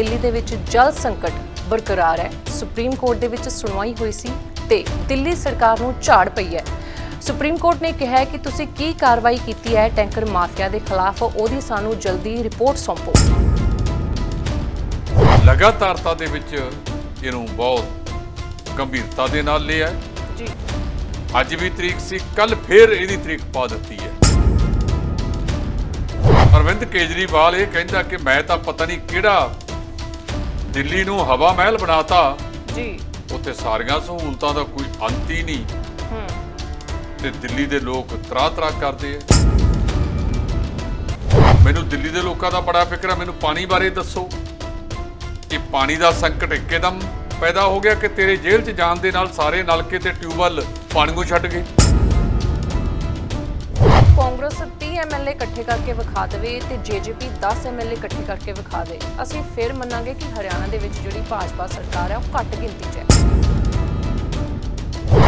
ਦਿੱਲੀ ਦੇ ਵਿੱਚ ਜਲ ਸੰਕਟ ਬਰਕਰਾਰ ਹੈ। ਸੁਪਰੀਮ ਕੋਰਟ ਦੇ ਵਿੱਚ ਸੁਣਵਾਈ ਹੋਈ ਸੀ ਤੇ ਦਿੱਲੀ ਸਰਕਾਰ ਨੂੰ ਝਾੜ ਪਈ ਹੈ। ਸੁਪਰੀਮ ਕੋਰਟ ਨੇ ਕਿਹਾ ਕਿ ਤੁਸੀਂ ਕੀ ਕਾਰਵਾਈ ਕੀਤੀ ਹੈ? ਟੈਂਕਰ ਮਾਫੀਆ ਦੇ ਖਿਲਾਫ ਉਹਦੀ ਸਾਨੂੰ ਜਲਦੀ ਰਿਪੋਰਟ ਸੌਂਪੋ। ਲਗਾਤਾਰਤਾ ਦੇ ਵਿੱਚ ਇਹਨੂੰ ਬਹੁਤ ਗੰਭੀਰਤਾ ਦੇ ਨਾਲ ਲਿਆ ਜੀ। ਅੱਜ ਵੀ ਤਰੀਕ ਸੀ ਕੱਲ ਫੇਰ ਇਹਦੀ ਤਰੀਕ ਪਾ ਦਿੱਤੀ ਹੈ। ਅਰਵਿੰਦ ਕੇਜਰੀਵਾਲ ਇਹ ਕਹਿੰਦਾ ਕਿ ਮੈਂ ਤਾਂ ਪਤਾ ਨਹੀਂ ਕਿਹੜਾ ਦਿੱਲੀ ਨੂੰ ਹਵਾ ਮਹਿਲ ਬਣਾਤਾ। ਜੀ। ਉੱਥੇ ਸਾਰੀਆਂ ਸਹੂਲਤਾਂ ਦਾ ਕੋਈ ਅੰਤ ਹੀ ਨਹੀਂ। ਹੂੰ। ਤੇ ਦਿੱਲੀ ਦੇ ਲੋਕ ਤਰਾ ਤਰਾ ਕਰਦੇ ਆ। ਮੈਨੂੰ ਦਿੱਲੀ ਦੇ ਲੋਕਾਂ ਦਾ ਬੜਾ ਫਿਕਰ ਹੈ ਮੈਨੂੰ ਪਾਣੀ ਬਾਰੇ ਦੱਸੋ। ਇਹ ਪਾਣੀ ਦਾ ਸੰਕਟ ਇੱਕਦਮ ਪੈਦਾ ਹੋ ਗਿਆ ਕਿ ਤੇਰੇ ਜੇਲ੍ਹ 'ਚ ਜਾਣ ਦੇ ਨਾਲ ਸਾਰੇ ਨਲਕੇ ਤੇ ਟਿਊਬਵੈੱਲ ਪਾਣੀ ਨੂੰ ਛੱਡ ਗਏ। ਕਾਂਗਰਸ 30 ਐਮਐਲਏ ਇਕੱਠੇ ਕਰਕੇ ਵਿਖਾ ਦੇਵੇ ਤੇ ਜੇਜੇਪੀ 10 ਐਮਐਲਏ ਇਕੱਠੇ ਕਰਕੇ ਵਿਖਾ ਦੇ। ਅਸੀਂ ਫਿਰ ਮੰਨਾਂਗੇ ਕਿ ਹਰਿਆਣਾ ਦੇ ਵਿੱਚ ਜਿਹੜੀ ਭਾਜਪਾ ਸਰਕਾਰ ਹੈ ਉਹ ਘੱਟ ਗਿਣਤੀ 'ਚ ਹੈ।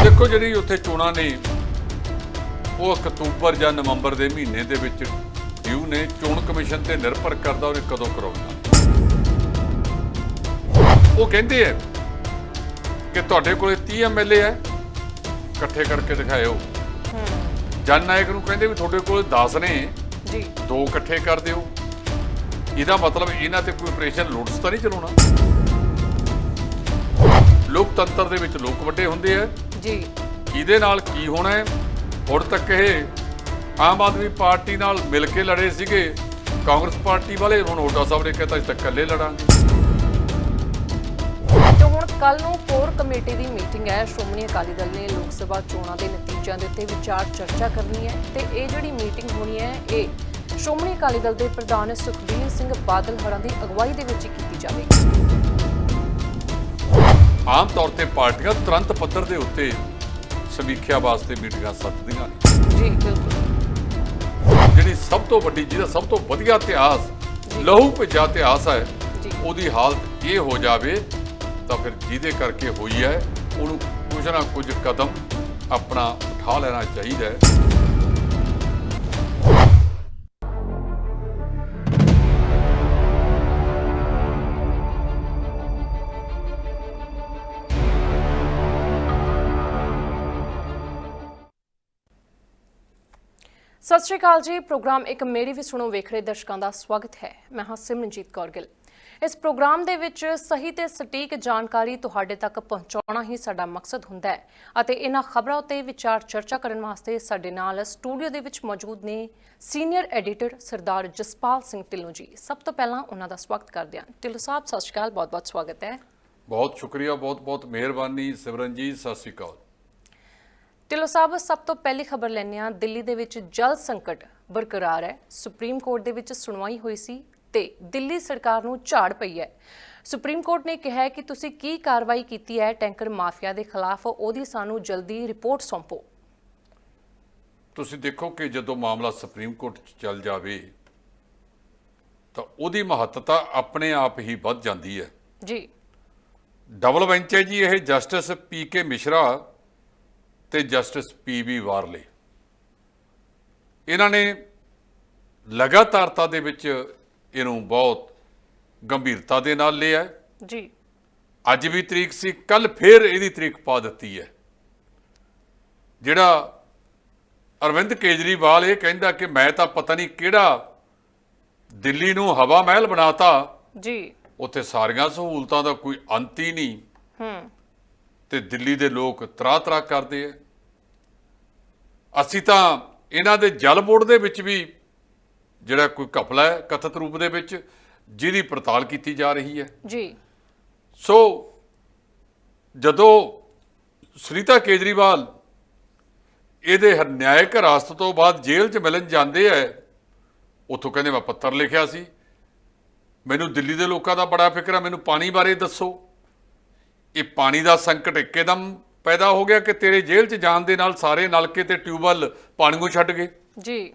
ਦੇਖੋ ਜਿਹੜੀ ਉੱਥੇ ਚੋਣਾਂ ਨੇ, ਉਹ ਅਕਤੂਬਰ ਜਾਂ ਨਵੰਬਰ ਦੇ ਮਹੀਨੇ ਦੇ ਵਿੱਚ ਡਿਊ ਨੇ, ਚੋਣ ਕਮਿਸ਼ਨ ਤੇ ਨਿਰਭਰ ਕਰਦਾ ਉਹਨੇ ਕਦੋਂ ਕਰਾਉਣਾ। ਉਹ ਕਹਿੰਦੇ ਆ ਕਿ ਤੁਹਾਡੇ ਕੋਲੇ 30 ਐਮਐਲਏ ਹੈ ਇਕੱਠੇ ਕਰਕੇ ਦਿਖਾਇਓ। ਜਨ ਨਾਇਕ ਨੂੰ ਕਹਿੰਦੇ ਵੀ ਤੁਹਾਡੇ ਕੋਲ 10 ਨੇ ਜੀ। ਦੋ ਇਕੱਠੇ ਕਰ ਦਿਓ। ਇਹਦਾ ਮਤਲਬ ਇਹਨਾਂ ਤੇ ਕੋਈ ਆਪਰੇਸ਼ਨ ਲੁੱਟਸ ਤਾਂ ਨਹੀਂ ਚਲਾਉਣਾ। ਲੋਕਤੰਤਰ ਦੇ ਵਿੱਚ ਲੋਕ ਵੱਡੇ ਹੁੰਦੇ ਆ। ਜੀ। ਇਹਦੇ ਨਾਲ ਕੀ ਹੋਣਾ ਹੈ? ਹੁਣ ਤੱਕ ਇਹ ਆਮ ਆਦਮੀ ਪਾਰਟੀ ਨਾਲ ਮਿਲ ਕੇ ਲੜੇ ਸੀਗੇ। ਕਾਂਗਰਸ ਪਾਰਟੀ ਵਾਲੇ ਹੁਣ ਹੋਡਾ ਸਾਹਿਬ ਨੇ ਕਹਿਤਾ ਅਸੀਂ ਤਾਂ ਇਕੱਲੇ ਲੜਾਂਗੇ। ਕੱਲ ਨੂੰ ਕੋਰ ਕਮੇਟੀ ਦੀ ਮੀਟਿੰਗ ਹੈ। ਸ਼੍ਰੋਮਣੀ ਅਕਾਲੀ ਦਲ ਨੇ ਲੋਕ ਸਭਾ ਚੋਣਾਂ ਦੇ ਨਤੀਜਿਆਂ ਦੇ ਉੱਤੇ ਵਿਚਾਰ ਚਰਚਾ ਕਰਨੀ ਹੈ ਤੇ ਇਹ ਜਿਹੜੀ ਮੀਟਿੰਗ ਹੋਣੀ ਹੈ ਇਹ ਸ਼੍ਰੋਮਣੀ ਅਕਾਲੀ ਦਲ ਦੇ ਪ੍ਰਧਾਨ ਸੁਖਬੀਰ ਸਿੰਘ ਬਾਦਲ ਹਰਾਂ ਦੀ ਅਗਵਾਈ ਦੇ ਵਿੱਚ ਕੀਤੀ ਜਾਵੇਗੀ। ਆਮ ਤੌਰ ਤੇ ਪਾਰਟੀਆਂ ਤੁਰੰਤ ਪੱਧਰ ਦੇ ਉੱਤੇ ਸਮੀਖਿਆ ਵਾਸਤੇ ਮੀਟਿੰਗਾਂ ਸੱਦਦੀਆਂ ਨੇ। ਜੀ ਬਿਲਕੁਲ। ਜਿਹੜੀ ਸਭ ਤੋਂ ਵੱਡੀ ਜਿਹਦਾ ਸਭ ਤੋਂ ਵਧੀਆ ਇਤਿਹਾਸ ਲਹੂ ਭਿੱਜਾ ਇਤਿਹਾਸ ਹੈ ਉਹਦੀ ਹਾਲਤ ਇਹ ਹੋ ਜਾਵੇ ਤਾਂ ਫਿਰ ਜਿਹਦੇ ਕਰਕੇ ਹੋਈ ਹੈ, ਉਹਨੂੰ ਕੁਝ ਨਾ ਕੁਝ ਕਦਮ ਆਪਣਾ ਉਠਾ ਲੈਣਾ ਚਾਹੀਦਾ ਹੈ। ਸਤਿ ਸ਼੍ਰੀ ਅਕਾਲ ਜੀ, ਪ੍ਰੋਗਰਾਮ ਇੱਕ ਮੇਰੀ ਵੀ ਸੁਣੋ ਵੇਖ ਰਹੇ ਦਰਸ਼ਕਾਂ ਦਾ ਸਵਾਗਤ ਹੈ। ਮੈਂ ਹਾਂ ਸਿਮਰਨਜੀਤ ਕੌਰ ਗਿੱਲ। ਇਸ ਪ੍ਰੋਗਰਾਮ ਦੇ ਵਿੱਚ ਸਹੀ ਤੇ ਸਟੀਕ ਜਾਣਕਾਰੀ ਤੁਹਾਡੇ ਤੱਕ ਪਹੁੰਚਾਉਣਾ ਹੀ ਸਾਡਾ ਮਕਸਦ ਹੁੰਦਾ ਹੈ ਅਤੇ ਇਹਨਾਂ ਖਬਰਾਂ ਉੱਤੇ ਵਿਚਾਰ ਚਰਚਾ ਕਰਨ ਵਾਸਤੇ ਸਾਡੇ ਨਾਲ ਸਟੂਡੀਓ ਦੇ ਵਿੱਚ ਮੌਜੂਦ ਨੇ ਸੀਨੀਅਰ ਐਡੀਟਰ ਸਰਦਾਰ ਜਸਪਾਲ ਸਿੰਘ ਢਿੱਲੋਂ ਜੀ। ਸਭ ਤੋਂ ਪਹਿਲਾਂ ਉਹਨਾਂ ਦਾ ਸਵਾਗਤ ਕਰਦੇ ਹਾਂ। ਢਿੱਲੋਂ ਸਾਹਿਬ ਸਤਿ ਸ਼੍ਰੀ ਅਕਾਲ ਬਹੁਤ-ਬਹੁਤ ਸਵਾਗਤ ਹੈ। ਬਹੁਤ ਸ਼ੁਕਰੀਆ ਬਹੁਤ ਬਹੁਤ ਮਿਹਰਬਾਨੀ ਸਿਮਰਨ ਜੀ ਸਤਿ ਸ਼੍ਰੀ ਅਕਾਲ। ਢਿੱਲੋਂ ਸਾਹਿਬ ਸਭ ਤੋਂ ਪਹਿਲੀ ਖਬਰ ਲੈਂਦੇ ਹਾਂ। ਦਿੱਲੀ ਦੇ ਵਿੱਚ ਜਲ ਸੰਕਟ ਬਰਕਰਾਰ ਹੈ। ਸੁਪਰੀਮ ਕੋਰਟ ਦੇ ਵਿੱਚ ਸੁਣਵਾਈ ਹੋਈ ਸੀ। ਤੇ ਦਿੱਲੀ ਸਰਕਾਰ ਨੂੰ ਝਾੜ ਪਈ ਹੈ। ਸੁਪਰੀਮ ਕੋਰਟ ਨੇ ਕਿਹਾ ਹੈ ਕਿ ਤੁਸੀਂ ਕੀ ਕਾਰਵਾਈ ਕੀਤੀ ਹੈ ਟੈਂਕਰ ਮਾਫੀਆ ਦੇ ਖਿਲਾਫ ਉਹਦੀ ਸਾਨੂੰ ਜਲਦੀ ਰਿਪੋਰਟ ਸੌਂਪੋ। ਤੁਸੀਂ ਦੇਖੋ ਕਿ ਜਦੋਂ ਮਾਮਲਾ ਸੁਪਰੀਮ ਕੋਰਟ 'ਚ ਚੱਲ ਜਾਵੇ ਤਾਂ ਉਹਦੀ ਮਹੱਤਤਾ ਆਪਣੇ ਆਪ ਹੀ ਵੱਧ ਜਾਂਦੀ ਹੈ। ਜੀ। ਡਬਲ ਬੈਂਚ ਹੈ ਜੀ ਇਹ ਜਸਟਿਸ ਪੀ ਕੇ ਮਿਸ਼ਰਾ ਤੇ ਜਸਟਿਸ ਪੀ ਬੀ ਵਾਰਲੇ। ਇਹਨਾਂ ਨੇ ਲਗਾਤਾਰਤਾ ਦੇ ਵਿੱਚ ਇਹਨੂੰ ਬਹੁਤ ਗੰਭੀਰਤਾ ਦੇ ਨਾਲ ਲਿਆ ਜੀ। ਅੱਜ ਵੀ ਤਰੀਕ ਸੀ ਕੱਲ ਫੇਰ ਇਹਦੀ ਤਰੀਕ ਪਾ ਦਿੱਤੀ ਹੈ। ਜਿਹੜਾ ਅਰਵਿੰਦ ਕੇਜਰੀਵਾਲ ਇਹ ਕਹਿੰਦਾ ਕਿ ਮੈਂ ਤਾਂ ਪਤਾ ਨਹੀਂ ਕਿਹੜਾ ਦਿੱਲੀ ਨੂੰ ਹਵਾ ਮਹਿਲ ਬਣਾਤਾ ਜੀ। ਉੱਥੇ ਸਾਰੀਆਂ ਸਹੂਲਤਾਂ ਦਾ ਕੋਈ ਅੰਤ ਹੀ ਨਹੀਂ। ਹੂੰ। ਤੇ ਦਿੱਲੀ ਦੇ ਲੋਕ ਤਰਾ ਤਰਾ ਕਰਦੇ ਆ ਅਸੀਂ ਤਾਂ ਇਹਨਾਂ ਦੇ ਜਲ ਬੋਰਡ ਦੇ ਵਿੱਚ ਵੀ ਜਿਹੜਾ ਕੋਈ ਘਪਲਾ ਹੈ ਕਥਿਤ ਰੂਪ ਦੇ ਵਿੱਚ ਜਿਹਦੀ ਪੜਤਾਲ ਕੀਤੀ ਜਾ ਰਹੀ ਹੈ। ਜੀ। ਸੋ ਜਦੋਂ ਸੁਨੀਤਾ ਕੇਜਰੀਵਾਲ ਇਹਦੇ ਨਿਆਇਕ ਹਿਰਾਸਤ ਤੋਂ ਬਾਅਦ ਜੇਲ੍ਹ 'ਚ ਮਿਲਣ ਜਾਂਦੇ ਐ ਉੱਥੋਂ ਕਹਿੰਦੇ ਮੈਂ ਪੱਤਰ ਲਿਖਿਆ ਸੀ। ਮੈਨੂੰ ਦਿੱਲੀ ਦੇ ਲੋਕਾਂ ਦਾ ਬੜਾ ਫਿਕਰ ਹੈ ਮੈਨੂੰ ਪਾਣੀ ਬਾਰੇ ਦੱਸੋ। ਇਹ ਪਾਣੀ ਦਾ ਸੰਕਟ ਇੱਕਦਮ ਪੈਦਾ ਹੋ ਗਿਆ ਕਿ ਤੇਰੇ ਜੇਲ੍ਹ 'ਚ ਜਾਣ ਦੇ ਨਾਲ ਸਾਰੇ ਨਲਕੇ ਤੇ ਟਿਊਬਵੈੱਲ ਪਾਣੀ ਨੂੰ ਛੱਡ ਗਏ। ਜੀ।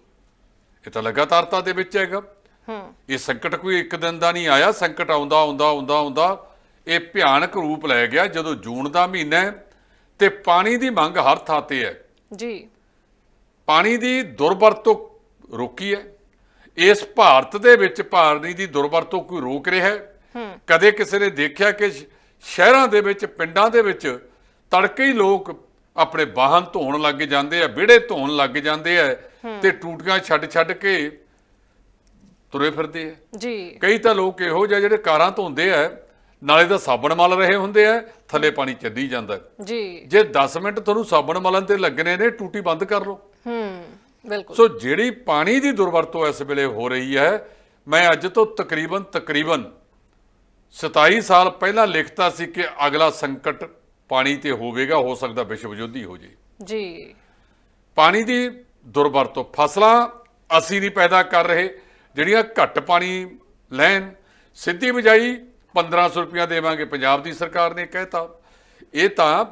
ਇਹ ਤਾਂ ਲਗਾਤਾਰਤਾ ਦੇ ਵਿੱਚ ਹੈਗਾ। ਹੂੰ। ਇਹ ਸੰਕਟ ਕੋਈ ਇੱਕ ਦਿਨ ਦਾ ਨਹੀਂ ਆਇਆ ਸੰਕਟ ਆਉਂਦਾ ਆਉਂਦਾ ਆਉਂਦਾ ਆਉਂਦਾ। ਇਹ ਭਿਆਨਕ ਰੂਪ ਲੈ ਗਿਆ ਜਦੋਂ ਜੂਨ ਦਾ ਮਹੀਨਾ ਹੈ ਤੇ ਪਾਣੀ ਦੀ ਮੰਗ ਹਰ ਥਾਂ ਤੇ ਹੈ। ਜੀ। ਪਾਣੀ ਦੀ ਦੁਰਵਰਤੋਂ ਰੋਕੀ ਹੈ। ਇਸ ਭਾਰਤ ਦੇ ਵਿੱਚ ਪਾਣੀ ਦੀ ਦੁਰਵਰਤੋਂ ਕੋਈ ਰੋਕ ਰਿਹਾ ਹੈ। ਕਦੇ ਕਿਸੇ ਨੇ ਦੇਖਿਆ ਕਿ ਸ਼ਹਿਰਾਂ ਦੇ ਵਿੱਚ ਪਿੰਡਾਂ ਦੇ ਵਿੱਚ ਤੜਕੇ ਹੀ ਲੋਕ ਆਪਣੇ ਵਾਹਨ ਧੋਣ ਲੱਗ ਜਾਂਦੇ ਆ ਵਿਹੜੇ ਧੋਣ ਲੱਗ ਜਾਂਦੇ ਆ ਤੇ ਟੂਟੀਆਂ ਛੱਡ ਛੱਡ ਕੇ ਤੁਰੇ ਫਿਰਦੇ ਆ। ਜੀ। ਕਈ ਤਾਂ ਲੋਕ ਇਹੋ ਜਿਹੇ ਜਿਹੜੇ ਕਾਰਾਂ ਧੋਂਦੇ ਆ ਨਾਲੇ ਤਾਂ ਸਾਬਣ ਮਲ ਰਹੇ ਹੁੰਦੇ ਆ ਥੱਲੇ ਪਾਣੀ ਚੱਲੀ ਜਾਂਦਾ। ਜੀ। ਜੇ 10 ਮਿੰਟ ਤੁਹਾਨੂੰ ਸਾਬਣ ਮਲਣ ਤੇ ਲੱਗਣੇ ਨੇ ਟੂਟੀ ਬੰਦ ਕਰ ਲਓ। ਹੂੰ ਬਿਲਕੁਲ। ਸੋ ਜਿਹੜੀ ਪਾਣੀ ਦੀ ਦੁਰਵਰਤੋਂ ਇਸ ਵੇਲੇ ਹੋ ਰਹੀ ਹੈ ਮੈਂ ਅੱਜ ਤੋਂ ਤਕਰੀਬਨ ਤਕਰੀਬਨ 27 ਸਾਲ ਪਹਿਲਾਂ ਲਿਖਤਾ ਸੀ ਕਿ ਅਗਲਾ ਸੰਕਟ ਪਾਣੀ ਤੇ ਹੋਵੇਗਾ ਹੋ ਸਕਦਾ ਵਿਸ਼ਵ ਯੁੱਧ ਹੀ ਹੋ ਜੇ। ਜੀ। ਪਾਣੀ ਦੀ ਦੁਰਵਰਤੋਂ ਫਸਲਾਂ ਅਸੀਂ ਨਹੀਂ ਪੈਦਾ ਕਰ ਰਹੇ ਜਿਹੜੀਆਂ ਘੱਟ ਪਾਣੀ ਲੈਣ। ਸਿੱਧੀ ਬਜਾਈ 1500 ਰੁਪਇਆ ਦੇਵਾਂਗੇ ਪੰਜਾਬ ਦੀ ਸਰਕਾਰ ਨੇ ਕਹਿਤਾ। ਇਹ ਤਾਂ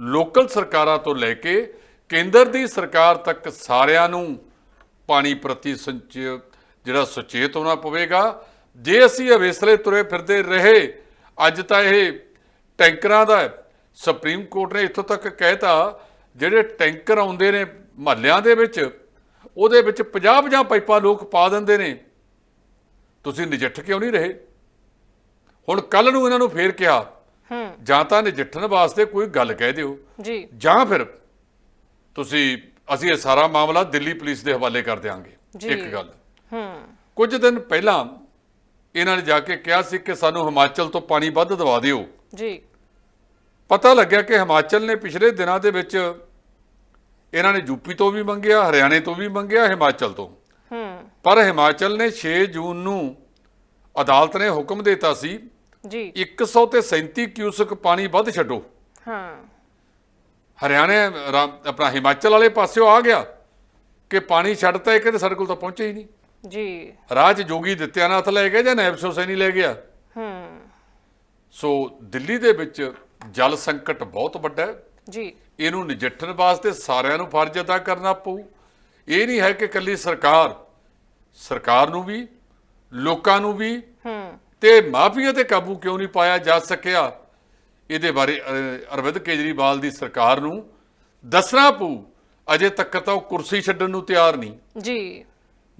ਲੋਕਲ ਸਰਕਾਰਾਂ ਤੋਂ ਲੈ ਕੇ ਕੇਂਦਰ ਦੀ ਸਰਕਾਰ ਤੱਕ ਸਾਰਿਆਂ ਨੂੰ ਪਾਣੀ ਪ੍ਰਤੀ ਸੰਚ ਜਿਹੜਾ ਸੁਚੇਤ ਹੋਣਾ ਪਵੇਗਾ। ਜੇ ਅਸੀਂ ਅਵੇਸਲੇ ਤੁਰੇ ਫਿਰਦੇ ਰਹੇ ਅੱਜ ਤਾਂ ਇਹ ਟੈਂਕਰਾਂ ਦਾ। ਸੁਪਰੀਮ ਕੋਰਟ ਨੇ ਇੱਥੋਂ ਤੱਕ ਕਹਿਤਾ ਜਿਹੜੇ ਟੈਂਕਰ ਆਉਂਦੇ ਨੇ ਮਹੱਲਿਆਂ ਦੇ ਵਿੱਚ ਉਹਦੇ ਵਿੱਚ 50 ਜਾਂ ਪਾਈਪਾਂ ਲੋਕ ਪਾ ਦਿੰਦੇ ਨੇ। ਤੁਸੀਂ ਨਜਿੱਠ ਕਿਉਂ ਨਹੀਂ ਰਹੇ? ਹੁਣ ਕੱਲ ਨੂੰ ਇਹਨਾਂ ਨੂੰ ਫੇਰ ਕਿਹਾ ਹੂੰ। ਜਾਂ ਤਾਂ ਨਜਿੱਠਣ ਵਾਸਤੇ ਕੋਈ ਗੱਲ ਕਹਿ ਦਿਓ ਜੀ। ਜਾਂ ਫਿਰ ਤੁਸੀਂ ਅਸੀਂ ਇਹ ਸਾਰਾ ਮਾਮਲਾ ਦਿੱਲੀ ਪੁਲਿਸ ਦੇ ਹਵਾਲੇ ਕਰ ਦਿਆਂਗੇ। ਜੀ। ਇੱਕ ਗੱਲ। ਹੂੰ। ਕੁਝ ਦਿਨ ਪਹਿਲਾਂ ਇਹਨਾਂ ਨੇ ਜਾ ਕੇ ਕਿਹਾ ਸੀ ਕਿ ਸਾਨੂੰ ਹਿਮਾਚਲ ਤੋਂ ਪਾਣੀ ਵੱਧ ਦਵਾ ਦਿਓ। ਜੀ। ਪਤਾ ਲੱਗਿਆ ਕਿ ਹਿਮਾਚਲ ਨੇ ਪਿਛਲੇ ਦਿਨਾਂ ਦੇ ਵਿੱਚ ਇਹਨਾਂ ਨੇ ਯੂਪੀ ਤੋਂ ਵੀ ਮੰਗਿਆ ਹਰਿਆਣੇ ਤੋਂ ਵੀ ਮੰਗਿਆ ਹਿਮਾਚਲ ਤੋਂ। ਹੂੰ। ਪਰ ਹਿਮਾਚਲ ਨੇ 6 ਜੂਨ ਨੂੰ ਅਦਾਲਤ ਨੇ ਹੁਕਮ ਦਿੱਤਾ ਸੀ ਜੀ। 100 ਤੇ 37 ਕਿਊਸਕ ਪਾਣੀ ਵੱਧ ਛੱਡੋ। ਹਾਂ। ਹਰਿਆਣੇ ਆਪਣਾ ਹਿਮਾਚਲ ਵਾਲੇ ਪਾਸਿਓਂ ਆ ਗਿਆ ਕਿ ਪਾਣੀ ਛੱਡਤਾ ਇਹ ਕਹਿੰਦੇ ਸਾਡੇ ਕੋਲ ਤਾਂ ਪਹੁੰਚੇ ਹੀ ਨਹੀਂ। ਜੀ। 'ਚ ਜੋਗੀ ਦਿੱਤਿਆਨਾਥ ਲੈ ਗਿਆ ਜਾਂ ਨੈਬ ਹੁਸੈਨੀ ਲੈ ਗਿਆ? ਸੋ ਦਿੱਲੀ ਦੇ ਵਿੱਚ ਜਲ ਸੰਕਟ ਬਹੁਤ ਵੱਡਾ ਹੈ। ਜੀ। ਇਹਨੂੰ ਨਜਿੱਠਣ ਵਾਸਤੇ ਸਾਰਿਆਂ ਨੂੰ ਫਰਜ਼ ਅਦਾ ਕਰਨਾ ਪਊ। ਇਹ ਨਹੀਂ ਹੈ ਕਿ ਕੱਲੀ ਸਰਕਾਰ ਸਰਕਾਰ ਨੂੰ ਵੀ ਲੋਕਾਂ ਨੂੰ ਵੀ ਹੂੰ। ਤੇ ਮਾਫੀਆ ਤੇ ਕਾਬੂ ਕਿਉਂ ਨਹੀਂ ਪਾਇਆ ਜਾ ਸਕਿਆ? ਇਹਦੇ ਬਾਰੇ ਅਰਵਿੰਦ ਕੇਜਰੀਵਾਲ ਦੀ ਸਰਕਾਰ ਨੂੰ ਦੱਸਣਾ ਪਊ। ਅਜੇ ਤੱਕ ਤਾਂ ਉਹ ਕੁਰਸੀ ਛੱਡਣ ਨੂੰ ਤਿਆਰ ਨਹੀਂ। ਜੀ।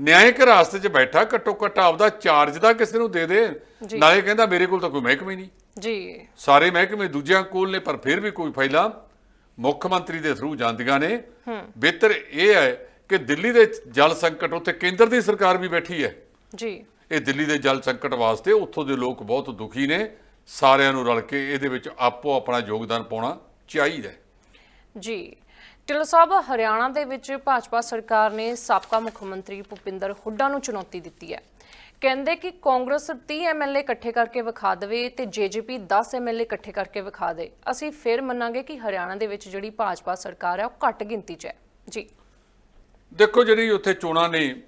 ਨਿਆਇਕ ਰਾਸਤੇ 'ਚ ਬੈਠਾ ਘੱਟੋ ਘੱਟ ਆਪਦਾ ਚਾਰਜ ਦਾ ਕਿਸੇ ਨੂੰ ਦੇ ਦੇ। ਜੀ। ਨਾਲੇ ਕਹਿੰਦਾ ਮੇਰੇ ਕੋਲ ਤਾਂ ਕੋਈ ਮਹਿਕਮਾ ਹੀ ਨਹੀਂ। ਜੀ। ਸਾਰੇ ਮਹਿਕਮੇ ਦੂਜਿਆਂ ਕੋਲ ਨੇ ਪਰ ਫਿਰ ਵੀ ਕੋਈ ਫਾਇਦਾ ਮੁੱਖ ਮੰਤਰੀ ਦੇ ਥਰੂ ਜਾਂਦੀਆਂ ਨੇ। ਬਿਹਤਰ ਇਹ ਹੈ ਕਿ ਦਿੱਲੀ ਦੇ ਜਲ ਸੰਕਟ ਉੱਤੇ ਕੇਂਦਰ ਦੀ ਸਰਕਾਰ ਵੀ ਬੈਠੀ ਹੈ। ਜੀ। ਇਹ ਦਿੱਲੀ ਦੇ ਜਲ ਸੰਕਟ ਵਾਸਤੇ ਉੱਥੋਂ ਦੇ ਲੋਕ ਬਹੁਤ ਦੁਖੀ ਨੇ। ਸਾਰਿਆਂ ਨੂੰ ਰਲ ਕੇ ਇਹਦੇ ਵਿੱਚ ਆਪੋ ਆਪਣਾ ਯੋਗਦਾਨ ਪਾਉਣਾ ਚਾਹੀਦਾ ਹੈ। ਜੀ। ਢਿੱਲੋਂ ਸਾਹਿਬ ਹਰਿਆਣਾ ਦੇ ਵਿੱਚ ਭਾਜਪਾ ਸਰਕਾਰ ਨੇ ਸਾਬਕਾ ਮੁੱਖ ਮੰਤਰੀ ਭੁਪਿੰਦਰ ਹੁੱਡਾ ਨੂੰ ਚੁਣੌਤੀ ਦਿੱਤੀ ਹੈ। ਕਹਿੰਦੇ ਕਿ ਕਾਂਗਰਸ 30 ਐਮਐਲਏ ਇਕੱਠੇ ਕਰਕੇ ਵਿਖਾ ਦੇਵੇ ਤੇ ਜੇਜੇਪੀ 10 ਐਮਐਲਏ ਇਕੱਠੇ ਕਰਕੇ ਵਿਖਾ ਦੇ। ਅਸੀਂ ਫਿਰ ਮੰਨਾਂਗੇ ਕਿ ਹਰਿਆਣਾ ਦੇ ਵਿੱਚ ਜਿਹੜੀ ਭਾਜਪਾ ਸਰਕਾਰ ਹੈ ਉਹ ਘੱਟ ਗਿਣਤੀ 'ਚ ਹੈ। ਜੀ। ਦੇਖੋ ਜਿਹੜੀ ਉੱਥੇ ਚੋਣਾਂ ਨੇ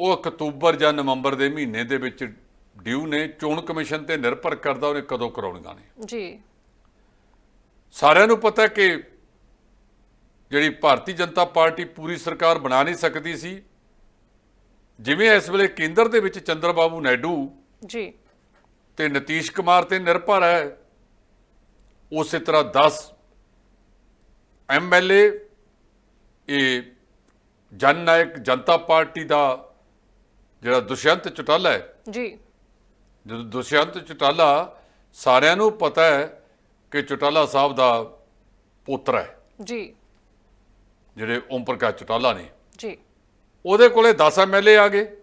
ਉਹ ਅਕਤੂਬਰ ਜਾਂ ਨਵੰਬਰ ਦੇ ਮਹੀਨੇ ਦੇ ਵਿੱਚ ਡਿਊ ਨੇ। ਚੋਣ ਕਮਿਸ਼ਨ ਤੇ ਨਿਰਭਰ ਕਰਦਾ ਉਹਨੇ ਕਦੋਂ ਕਰਾਉਣੀਆਂ ਨੇ। ਜੀ। ਸਾਰਿਆਂ ਨੂੰ ਪਤਾ ਕਿ ਜਿਹੜੀ ਭਾਰਤੀ ਜਨਤਾ ਪਾਰਟੀ ਪੂਰੀ ਸਰਕਾਰ ਬਣਾ ਨਹੀਂ ਸਕਦੀ ਸੀ ਜਿਵੇਂ ਇਸ ਵੇਲੇ ਕੇਂਦਰ ਦੇ ਵਿੱਚ ਚੰਦਰ ਬਾਬੂ ਨਾਇਡੂ ਜੀ। ਤੇ ਨਤੀਸ਼ ਕੁਮਾਰ ਤੇ ਨਿਰਭਰ ਹੈ ਉਸੇ ਤਰ੍ਹਾਂ 10 ਐਮਐਲਏ ਇਹ ਜਨ ਨਾਇਕ ਜਨਤਾ ਪਾਰਟੀ ਦਾ ਜਿਹੜਾ ਦੁਸ਼ਯੰਤ ਚਟਾਲਾ ਹੈ। ਜੀ। ਜਦੋਂ ਦੁਸ਼ਯੰਤ ਚਟਾਲਾ ਸਾਰਿਆਂ ਨੂੰ ਪਤਾ ਹੈ ਕਿ ਚਟਾਲਾ ਸਾਹਿਬ ਦਾ ਪੁੱਤਰ ਹੈ। ਜੀ। ਜਿਹੜੇ ਓਮ ਪ੍ਰਕਾਸ਼ ਚਟਾਲਾ ਨੇ। ਜੀ। ਉਹਦੇ ਕੋਲੇ 10 ਐਮਐਲਏ ਆ ਗਏ।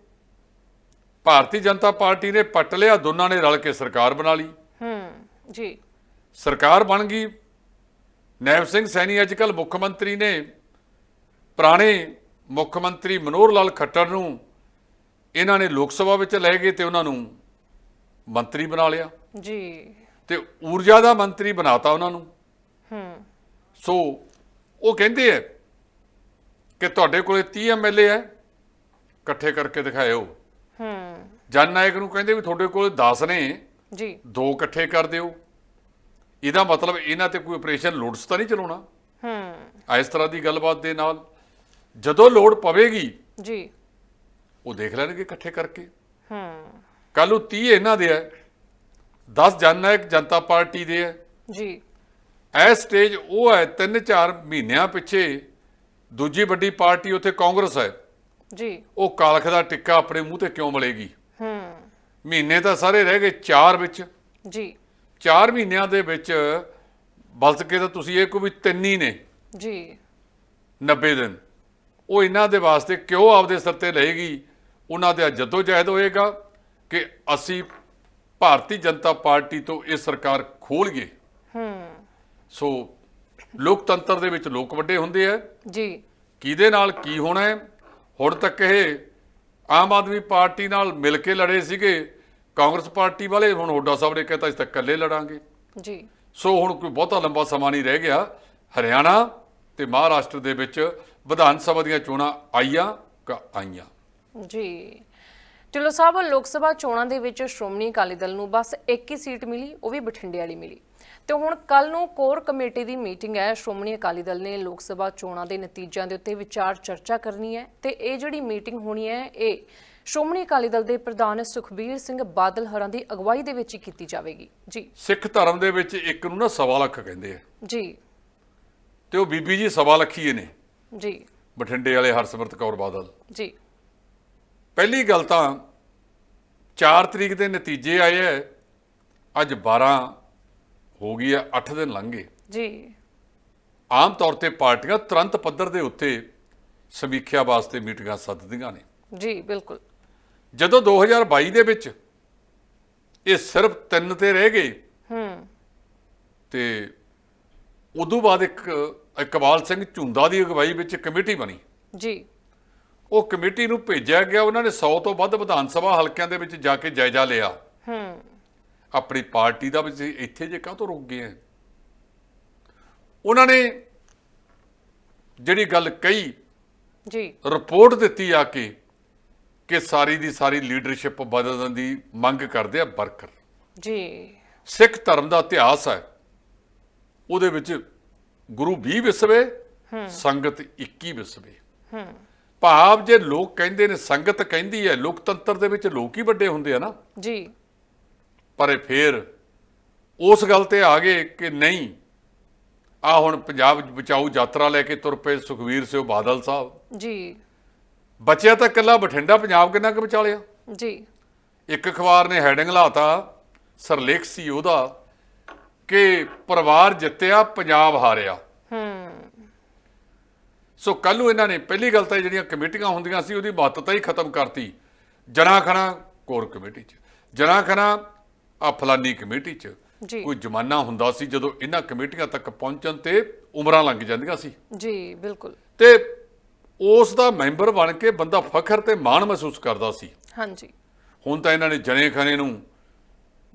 ਭਾਰਤੀ ਜਨਤਾ ਪਾਰਟੀ ਨੇ ਪੱਟ ਲਿਆ ਦੋਨਾਂ ਨੇ ਰਲ ਕੇ ਸਰਕਾਰ ਬਣਾ ਲਈ। ਹੂੰ ਜੀ। ਸਰਕਾਰ ਬਣ ਗਈ। ਨੈਬ ਸਿੰਘ ਸੈਣੀ ਅੱਜ ਕੱਲ੍ਹ ਮੁੱਖ ਮੰਤਰੀ ਨੇ। ਪੁਰਾਣੇ ਮੁੱਖ ਮੰਤਰੀ ਮਨੋਹਰ ਲਾਲ ਖੱਟਰ ਨੂੰ ਇਹਨਾਂ ਨੇ ਲੋਕ ਸਭਾ ਵਿੱਚ ਲੈ ਗਏ ਤੇ ਉਹਨਾਂ ਨੂੰ ਮੰਤਰੀ ਬਣਾ ਲਿਆ। ਜੀ। ਤੇ ਊਰਜਾ ਦਾ ਮੰਤਰੀ ਬਣਾਤਾ ਉਹਨਾਂ ਨੂੰ। ਹੂੰ। ਸੋ ਉਹ ਕਹਿੰਦੇ ਐ ਕਿ ਤੁਹਾਡੇ ਕੋਲੇ 30 ਐਮਐਲਏ ਐ ਇਕੱਠੇ ਕਰਕੇ ਦਿਖਾਇਓ। ਹੂੰ। ਜਨ ਨਾਇਕ ਨੂੰ ਕਹਿੰਦੇ ਵੀ ਤੁਹਾਡੇ ਕੋਲ 10 ਨੇ ਜੀ। ਦੋ ਇਕੱਠੇ ਕਰ ਦਿਓ। ਇਹਦਾ ਮਤਲਬ ਇਹਨਾਂ ਤੇ ਕੋਈ ਆਪਰੇਸ਼ਨ ਲੋਡਸ ਤਾਂ ਨਹੀਂ ਚਲਾਉਣਾ? ਹੂੰ। ਆ ਇਸ ਤਰ੍ਹਾਂ ਦੀ ਗੱਲਬਾਤ ਦੇ ਨਾਲ ਜਦੋਂ ਲੋੜ ਪਵੇਗੀ ਜੀ। ਉਹ ਦੇਖ ਲੈਣਗੇ ਇਕੱਠੇ ਕਰਕੇ। ਹੂੰ। ਕੱਲ ਨੂੰ 30 ਇਹਨਾਂ ਦੇ ਐ 10 ਜਨ ਨਾਇਕ ਜਨਤਾ ਪਾਰਟੀ ਦੇ ਐ ਜੀ। ਇਹ ਸਟੇਜ ਉਹ ਹੈ 3-4 ਮਹੀਨਿਆਂ ਪਿੱਛੇ ਦੂਜੀ ਵੱਡੀ ਪਾਰਟੀ ਉੱਥੇ ਕਾਂਗਰਸ ਹੈ। ਜੀ। ਉਹ ਕਾਲਖ ਦਾ ਟਿੱਕਾ ਆਪਣੇ ਮੂੰਹ ਤੇ ਕਿਉਂ ਮਲੇਗੀ? ਹੂੰ। ਮਹੀਨੇ ਤਾਂ ਸਾਰੇ ਰਹਿ ਗਏ 4 ਵਿੱਚ। ਜੀ। 4 ਮਹੀਨਿਆਂ ਦੇ ਵਿੱਚ ਬਲਦ ਕੇ ਤਾਂ ਤੁਸੀਂ ਇਹ ਕੋ ਵੀ ਤਿੰਨ ਹੀ ਨੇ। ਜੀ। 90 ਦਿਨ। ਉਹ ਇਹਨਾਂ ਦੇ ਵਾਸਤੇ ਕਿਉਂ ਆਪਦੇ ਸਿਰ ਤੇ ਲਏਗੀ? ਉਹਨਾਂ ਦੇ ਜੱਦੋ ਜਹਿਦ ਹੋਏਗਾ ਕਿ ਅਸੀਂ ਭਾਰਤੀ ਜਨਤਾ ਪਾਰਟੀ ਤੋਂ ਇਹ ਸਰਕਾਰ ਖੋਲ੍ਹੀਏ ਹੂੰ। ਸੋ ਲੋਕਤੰਤਰ ਦੇ ਵਿੱਚ ਲੋਕ ਵੱਡੇ ਹੁੰਦੇ ਆ। ਜੀ। ਕਿਹਦੇ ਨਾਲ ਕੀ ਹੋਣਾ ਹੈ? ਹੁਣ ਤੱਕ ਇਹ ਆਮ ਆਦਮੀ ਪਾਰਟੀ ਨਾਲ ਮਿਲ ਕੇ ਲੜੇ ਸੀਗੇ। ਕਾਂਗਰਸ ਪਾਰਟੀ ਵਾਲੇ ਹੁਣ ਹੋਡਾ ਸਾਹਿਬ ਨੇ ਕਹਿਤਾ ਅਸੀਂ ਤਾਂ ਇਕੱਲੇ ਲੜਾਂਗੇ। ਜੀ। ਸੋ ਹੁਣ ਕੋਈ ਬਹੁਤਾ ਲੰਬਾ ਸਮਾਂ ਨਹੀਂ ਰਹਿ ਗਿਆ। ਹਰਿਆਣਾ ਤੇ ਮਹਾਰਾਸ਼ਟਰ ਦੇ ਵਿੱਚ ਵਿਧਾਨ ਸਭਾ ਦੀਆਂ ਚੋਣਾਂ ਆਈਆਂ ਕ ਆਈਆਂ। ਜੀ। ਢਿੱਲੋਂ ਸਾਹਿਬ ਲੋਕ ਸਭਾ ਚੋਣਾਂ ਦੇ ਵਿੱਚ ਸ਼੍ਰੋਮਣੀ ਅਕਾਲੀ ਦਲ ਨੂੰ ਬਸ ਇੱਕ ਹੀ ਸੀਟ ਮਿਲੀ ਉਹ ਵੀ ਬਠਿੰਡੇ ਵਾਲੀ ਮਿਲੀ। ਤੇ ਹੁਣ ਕੱਲ ਨੂੰ ਕੋਰ ਕਮੇਟੀ ਦੀ ਮੀਟਿੰਗ ਹੈ। ਸ਼੍ਰੋਮਣੀ ਅਕਾਲੀ ਦਲ ਨੇ ਲੋਕ ਸਭਾ ਚੋਣਾਂ ਦੇ ਨਤੀਜਿਆਂ ਦੇ ਉੱਤੇ ਵਿਚਾਰ ਚਰਚਾ ਕਰਨੀ ਹੈ ਤੇ ਇਹ ਜਿਹੜੀ ਮੀਟਿੰਗ ਹੋਣੀ ਹੈ ਇਹ ਸ਼੍ਰੋਮਣੀ ਅਕਾਲੀ ਦਲ ਦੇ ਪ੍ਰਧਾਨ ਸੁਖਬੀਰ ਸਿੰਘ ਬਾਦਲ ਹਰਾਂ ਦੀ ਅਗਵਾਈ ਦੇ ਵਿੱਚ ਹੀ ਕੀਤੀ ਜਾਵੇਗੀ। ਜੀ। ਸਿੱਖ ਧਰਮ ਦੇ ਵਿੱਚ ਇੱਕ ਨੂੰ ਨਾ ਸਵਾ ਲੱਖ ਕਹਿੰਦੇ ਆ। ਜੀ। ਤੇ ਉਹ ਬੀਬੀ ਜੀ ਸਵਾ ਲੱਖੀਏ ਨੇ। ਜੀ। ਬਠਿੰਡੇ ਵਾਲੇ ਹਰਸਿਮਰਤ ਕੌਰ ਬਾਦਲ। ਜੀ। ਪਹਿਲੀ ਗੱਲ ਤਾਂ 4 ਤਰੀਕ ਦੇ ਨਤੀਜੇ ਆਏ ਐ ਅੱਜ 12 ਹੋ ਗਈ ਐ 8 ਦਿਨ ਲੰਘ ਗਏ। ਜੀ। ਆਮ ਤੌਰ ਤੇ ਪਾਰਟੀਆਂ ਤੁਰੰਤ ਪੱਧਰ ਦੇ ਉੱਤੇ ਸਮੀਖਿਆ ਵਾਸਤੇ ਮੀਟਿੰਗਾਂ ਸੱਦਦੀਆਂ ਨੇ। ਜੀ ਬਿਲਕੁਲ। ਜਦੋਂ 2022 ਦੇ ਵਿੱਚ ਇਹ ਸਿਰਫ ਤਿੰਨ ਤੇ ਰਹਿ ਗਏ ਹੂੰ। ਤੇ ਉਦੋਂ ਬਾਅਦ ਇੱਕ ਇਕਬਾਲ ਸਿੰਘ ਝੁੰਦਾ ਦੀ ਅਗਵਾਈ ਵਿੱਚ ਕਮੇਟੀ ਬਣੀ। ਜੀ। ਉਹ ਕਮੇਟੀ ਨੂੰ ਭੇਜਿਆ ਗਿਆ ਉਹਨਾਂ ਨੇ 100 ਤੋਂ ਵੱਧ ਵਿਧਾਨ ਸਭਾ ਹਲਕਿਆਂ ਦੇ ਵਿੱਚ ਜਾ ਕੇ ਜਾਇਜ਼ਾ ਲਿਆ। ਹੂੰ। ਆਪਣੀ ਪਾਰਟੀ ਦਾ ਵਿੱਚ ਇੱਥੇ ਜੇ ਕਾਹਤੋਂ ਰੁਕ ਗਏ ਉਹਨਾਂ ਨੇ ਜਿਹੜੀ ਗੱਲ ਕਹੀ ਜੀ। ਰਿਪੋਰਟ ਦਿੱਤੀ ਆ ਕੇ ਕਿ ਸਾਰੀ ਦੀ ਸਾਰੀ ਲੀਡਰਸ਼ਿਪ ਬਦਲਣ ਦੀ ਮੰਗ ਕਰਦੇ ਆ ਵਰਕਰ। ਜੀ। ਸਿੱਖ ਧਰਮ ਦਾ ਇਤਿਹਾਸ ਹੈ। ਉਹਦੇ ਵਿੱਚ ਗੁਰੂ 20 ਵਿਸਵੇ ਸੰਗਤ 21 ਵਿਸਵੇ ਹੂੰ। ਭਾਵ ਜੇ ਲੋਕ ਕਹਿੰਦੇ ਨੇ ਸੰਗਤ ਕਹਿੰਦੀ ਹੈ ਲੋਕਤੰਤਰ ਦੇ ਵਿੱਚ ਲੋਕ ਹੀ ਵੱਡੇ ਹੁੰਦੇ ਆ ਨਾ। ਜੀ। ਪਰ ਫੇਰ ਉਸ ਗੱਲ ਤੇ ਆ ਗਏ ਕਿ ਨਹੀਂ ਆ ਹੁਣ ਪੰਜਾਬ ਬਚਾਊ ਯਾਤਰਾ ਲੈ ਕੇ ਤੁਰ ਪਏ ਸੁਖਵੀਰ ਸਿੰਘ ਬਾਦਲ ਸਾਹਿਬ। ਜੀ। ਬਚਿਆ ਤਾਂ ਇਕੱਲਾ ਬਠਿੰਡਾ ਪੰਜਾਬ ਕਿੰਨਾ ਕੁ ਬਚਾ ਲਿਆ? ਜੀ। ਇੱਕ ਅਖਬਾਰ ਨੇ ਹੈਡਿੰਗ ਲਾਤਾ ਸਰਲੇਖ ਸੀ ਉਹਦਾ ਕਿ ਪਰਿਵਾਰ ਜਿੱਤਿਆ ਪੰਜਾਬ ਹਾਰਿਆ। ਹੂੰ। ਸੋ ਕੱਲ ਨੂੰ ਇਹਨਾਂ ਨੇ ਪਹਿਲੀ ਗੱਲ ਤਾਂ ਜਿਹੜੀਆਂ ਕਮੇਟੀਆਂ ਹੁੰਦੀਆਂ ਸੀ ਉਹਦੀ ਮਹੱਤਤਾ ਹੀ ਖਤਮ ਕਰਤੀ। ਜਨਾ ਖਣਾ ਕੋਰ ਕਮੇਟੀ 'ਚ ਜਨਾ ਖਣਾ ਆ ਫਲਾਨੀ ਕਮੇਟੀ 'ਚ ਜੀ। ਕੋਈ ਜ਼ਮਾਨਾ ਹੁੰਦਾ ਸੀ ਜਦੋਂ ਇਹਨਾਂ ਕਮੇਟੀਆਂ ਤੱਕ ਪਹੁੰਚਣ ਤੇ ਉਮਰਾਂ ਲੰਘ ਜਾਂਦੀਆਂ ਸੀ। ਜੀ ਬਿਲਕੁਲ। ਤੇ ਉਸ ਦਾ ਮੈਂਬਰ ਬਣ ਕੇ ਬੰਦਾ ਫਖਰ ਤੇ ਮਾਣ ਮਹਿਸੂਸ ਕਰਦਾ ਸੀ। ਹਾਂਜੀ। ਹੁਣ ਤਾਂ ਇਹਨਾਂ ਨੇ ਜਣੇ ਖਣੇ ਨੂੰ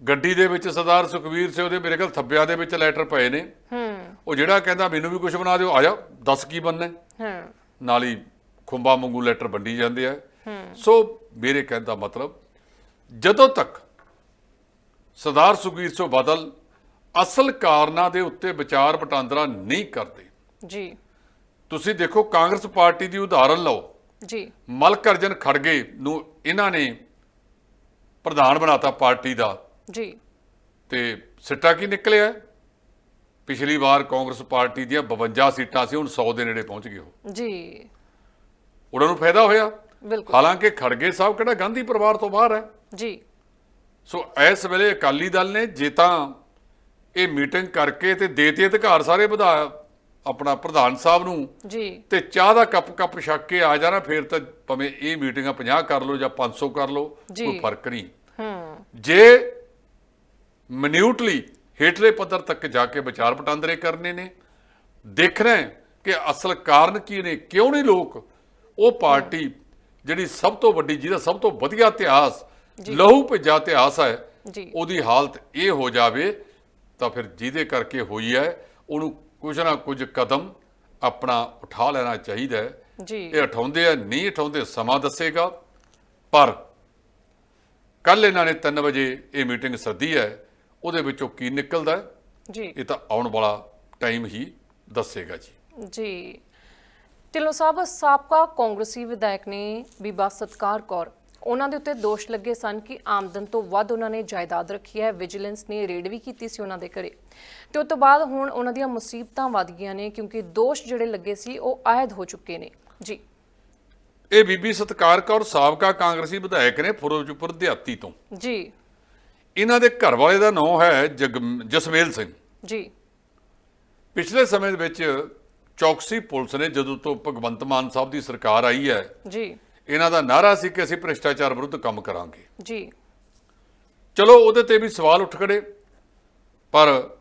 ਗੱਡੀ ਦੇ ਵਿੱਚ ਸਰਦਾਰ ਸੁਖਵੀਰ ਸਿੰਘ ਉਹਦੇ ਮੇਰੇ ਕੋਲ ਥੱਬਿਆਂ ਦੇ ਵਿੱਚ ਲੈਟਰ ਪਏ ਨੇ। ਹੂੰ। ਉਹ ਜਿਹੜਾ ਕਹਿੰਦਾ ਮੈਨੂੰ ਵੀ ਕੁਝ ਬਣਾ ਦਿਓ ਆ ਜਾ ਦੱਸ ਕੀ ਬੰਨਾ ਹਾਂ? ਨਾਲ ਹੀ ਖੁੰਬਾ ਵਾਂਗੂ ਲੈਟਰ ਵੰਡੀ ਜਾਂਦੇ ਆ। ਸੋ ਮੇਰੇ ਕਹਿਣ ਦਾ ਮਤਲਬ ਜਦੋਂ ਤੱਕ ਸਰਦਾਰ ਸੁਖਬੀਰ ਸਿੰਘ ਬਾਦਲ ਅਸਲ ਕਾਰਨਾਂ ਦੇ ਉੱਤੇ ਵਿਚਾਰ ਵਟਾਂਦਰਾ ਨਹੀਂ ਕਰਦੇ। ਜੀ। ਤੁਸੀਂ ਦੇਖੋ ਕਾਂਗਰਸ ਪਾਰਟੀ ਦੀ ਉਦਾਹਰਨ ਲਓ। ਜੀ। ਮਲਕ ਅਰਜਨ ਖੜਗੇ ਨੂੰ ਇਹਨਾਂ ਨੇ ਪ੍ਰਧਾਨ ਬਣਾਤਾ ਪਾਰਟੀ ਦਾ। ਜੀ। ਤੇ ਸਿੱਟਾ ਕੀ ਨਿਕਲਿਆ? ਪਿਛਲੀ ਵਾਰ ਕਾਂਗਰਸ ਪਾਰਟੀ ਦੀਆਂ 52 ਸੀਟਾਂ ਸੀ ਹੁਣ 100 ਦੇ ਨੇੜੇ ਪਹੁੰਚ ਗਏ ਉਹ। ਜੀ। ਉਹਨਾਂ ਨੂੰ ਫਾਇਦਾ ਹੋਇਆ। ਬਿਲਕੁਲ। ਹਾਲਾਂਕਿ ਖੜਗੇ ਸਾਹਿਬ ਕਿਹੜਾ ਗਾਂਧੀ ਪਰਿਵਾਰ ਤੋਂ ਬਾਹਰ ਹੈ। ਜੀ। ਸੋ ਇਸ ਵੇਲੇ ਅਕਾਲੀ ਦਲ ਨੇ ਜੇ ਤਾਂ ਇਹ ਮੀਟਿੰਗ ਕਰਕੇ ਤੇ ਦੇਤੇ ਅਧਿਕਾਰ ਸਾਰੇ ਵਧਾ ਆਪਣਾ ਪ੍ਰਧਾਨ ਸਾਹਿਬ ਨੂੰ ਜੀ। ਤੇ ਚਾਹ ਦਾ ਕੱਪ ਕੱਪ ਛੱਕ ਕੇ ਆ ਜਾਣਾ ਫਿਰ ਤਾਂ ਭਾਵੇਂ ਇਹ ਮੀਟਿੰਗਾਂ 50 ਕਰ ਲਓ ਜਾਂ 500 ਕਰ ਲਓ। ਕੋਈ ਫ਼ਰਕ ਨਹੀਂ। ਹੂੰ। ਜੇ ਮਿਨਿਊਟਲੀ ਹੇਠਲੇ ਪੱਧਰ ਤੱਕ ਜਾ ਕੇ ਵਿਚਾਰ ਵਟਾਂਦਰੇ ਕਰਨੇ ਨੇ ਦੇਖਣਾ ਹੈ ਕਿ ਅਸਲ ਕਾਰਨ ਕੀ ਨੇ ਕਿਉਂ ਨਹੀਂ ਲੋਕ ਉਹ ਪਾਰਟੀ ਜਿਹੜੀ ਸਭ ਤੋਂ ਵੱਡੀ ਜਿਹਦਾ ਸਭ ਤੋਂ ਵਧੀਆ ਇਤਿਹਾਸ ਲਹੂ ਭਿੱਜਾ ਇਤਿਹਾਸ ਹੈ ਜੀ। ਉਹਦੀ ਹਾਲਤ ਇਹ ਹੋ ਜਾਵੇ ਤਾਂ ਫਿਰ ਜਿਹਦੇ ਕਰਕੇ ਹੋਈ ਹੈ ਉਹਨੂੰ ਕੁਝ ਨਾ ਕੁਝ ਕਦਮ ਆਪਣਾ ਉਠਾ ਲੈਣਾ ਚਾਹੀਦਾ ਹੈ। ਜੀ। ਇਹ ਉਠਾਉਂਦੇ ਆ ਨਹੀਂ ਉਠਾਉਂਦੇ ਸਮਾਂ ਦੱਸੇਗਾ। ਪਰ ਕੱਲ ਇਹਨਾਂ ਨੇ 3 ਵਜੇ ਇਹ ਮੀਟਿੰਗ ਸੱਦੀ ਹੈ ਉਹਦੇ ਵਿੱਚੋਂ ਕੀ ਨਿਕਲਦਾ ਹੈ, ਜੀ। ਇਹ ਤਾਂ ਆਉਣ ਵਾਲਾ ਟਾਈਮ ਹੀ ਦੱਸੇਗਾ ਜੀ। ਜੀ। ਢਿੱਲੋਂ ਸਾਹਿਬ ਸਾਬਕਾ ਕਾਂਗਰਸੀ ਵਿਧਾਇਕ ਨੇ ਬੀਬਾ ਸਤਕਾਰ ਕੌਰ ਉਹਨਾਂ ਦੇ ਉੱਤੇ ਦੋਸ਼ ਲੱਗੇ ਸਨ ਕਿ ਆਮਦਨ ਤੋਂ ਵੱਧ ਉਹਨਾਂ ਨੇ ਜਾਇਦਾਦ ਰੱਖੀ ਹੈ ਵਿਜੀਲੈਂਸ ਨੇ ਰੇਡ ਵੀ ਕੀਤੀ ਸੀ ਉਹਨਾਂ ਦੇ ਘਰੇ। ਤੇ ਉਸ ਤੋਂ ਬਾਅਦ ਹੁਣ ਉਹਨਾਂ ਦੀਆਂ ਮੁਸੀਬਤਾਂ ਵੱਧ ਗਈਆਂ ਨੇ ਕਿਉਂਕਿ ਦੋਸ਼ ਜਿਹੜੇ ਲੱਗੇ ਸੀ ਉਹ ਆਇਦ ਹੋ ਚੁੱਕੇ ਨੇ। ਜੀ। ਇਹ ਬੀਬੀ ਸਤਕਾਰ ਕੌਰ ਸਾਬਕਾ ਕਾਂਗਰਸੀ ਵਿਧਾਇਕ ਨੇ ਫਿਰੋਜ਼ਪੁਰ ਦਿਹਾਤੀ ਤੋਂ। ਜੀ। ਇਹਨਾਂ ਦੇ ਘਰ ਵਾਲੇ ਦਾ ਨਾਮ ਹੈ ਜਗ ਜਸਮੇਲ ਸਿੰਘ। ਜੀ। ਪਿਛਲੇ ਸਮੇਂ ਦੇ ਵਿੱਚ ਚੌਕਸੀ ਪੁਲਿਸ ਨੇ ਜਦੋਂ ਤੋਂ ਭਗਵੰਤ ਮਾਨ ਸਾਹਿਬ ਦੀ ਸਰਕਾਰ ਆਈ ਹੈ ਜੀ। ਇਹਨਾਂ ਦਾ ਨਾਰਾ ਸੀ ਕਿ ਅਸੀਂ ਭ੍ਰਿਸ਼ਟਾਚਾਰ ਵਿਰੁੱਧ ਕੰਮ ਕਰਾਂਗੇ। ਜੀ। ਚਲੋ ਉਹਦੇ ਤੇ ਵੀ ਸਵਾਲ ਉੱਠ ਖੜੇ। ਪਰ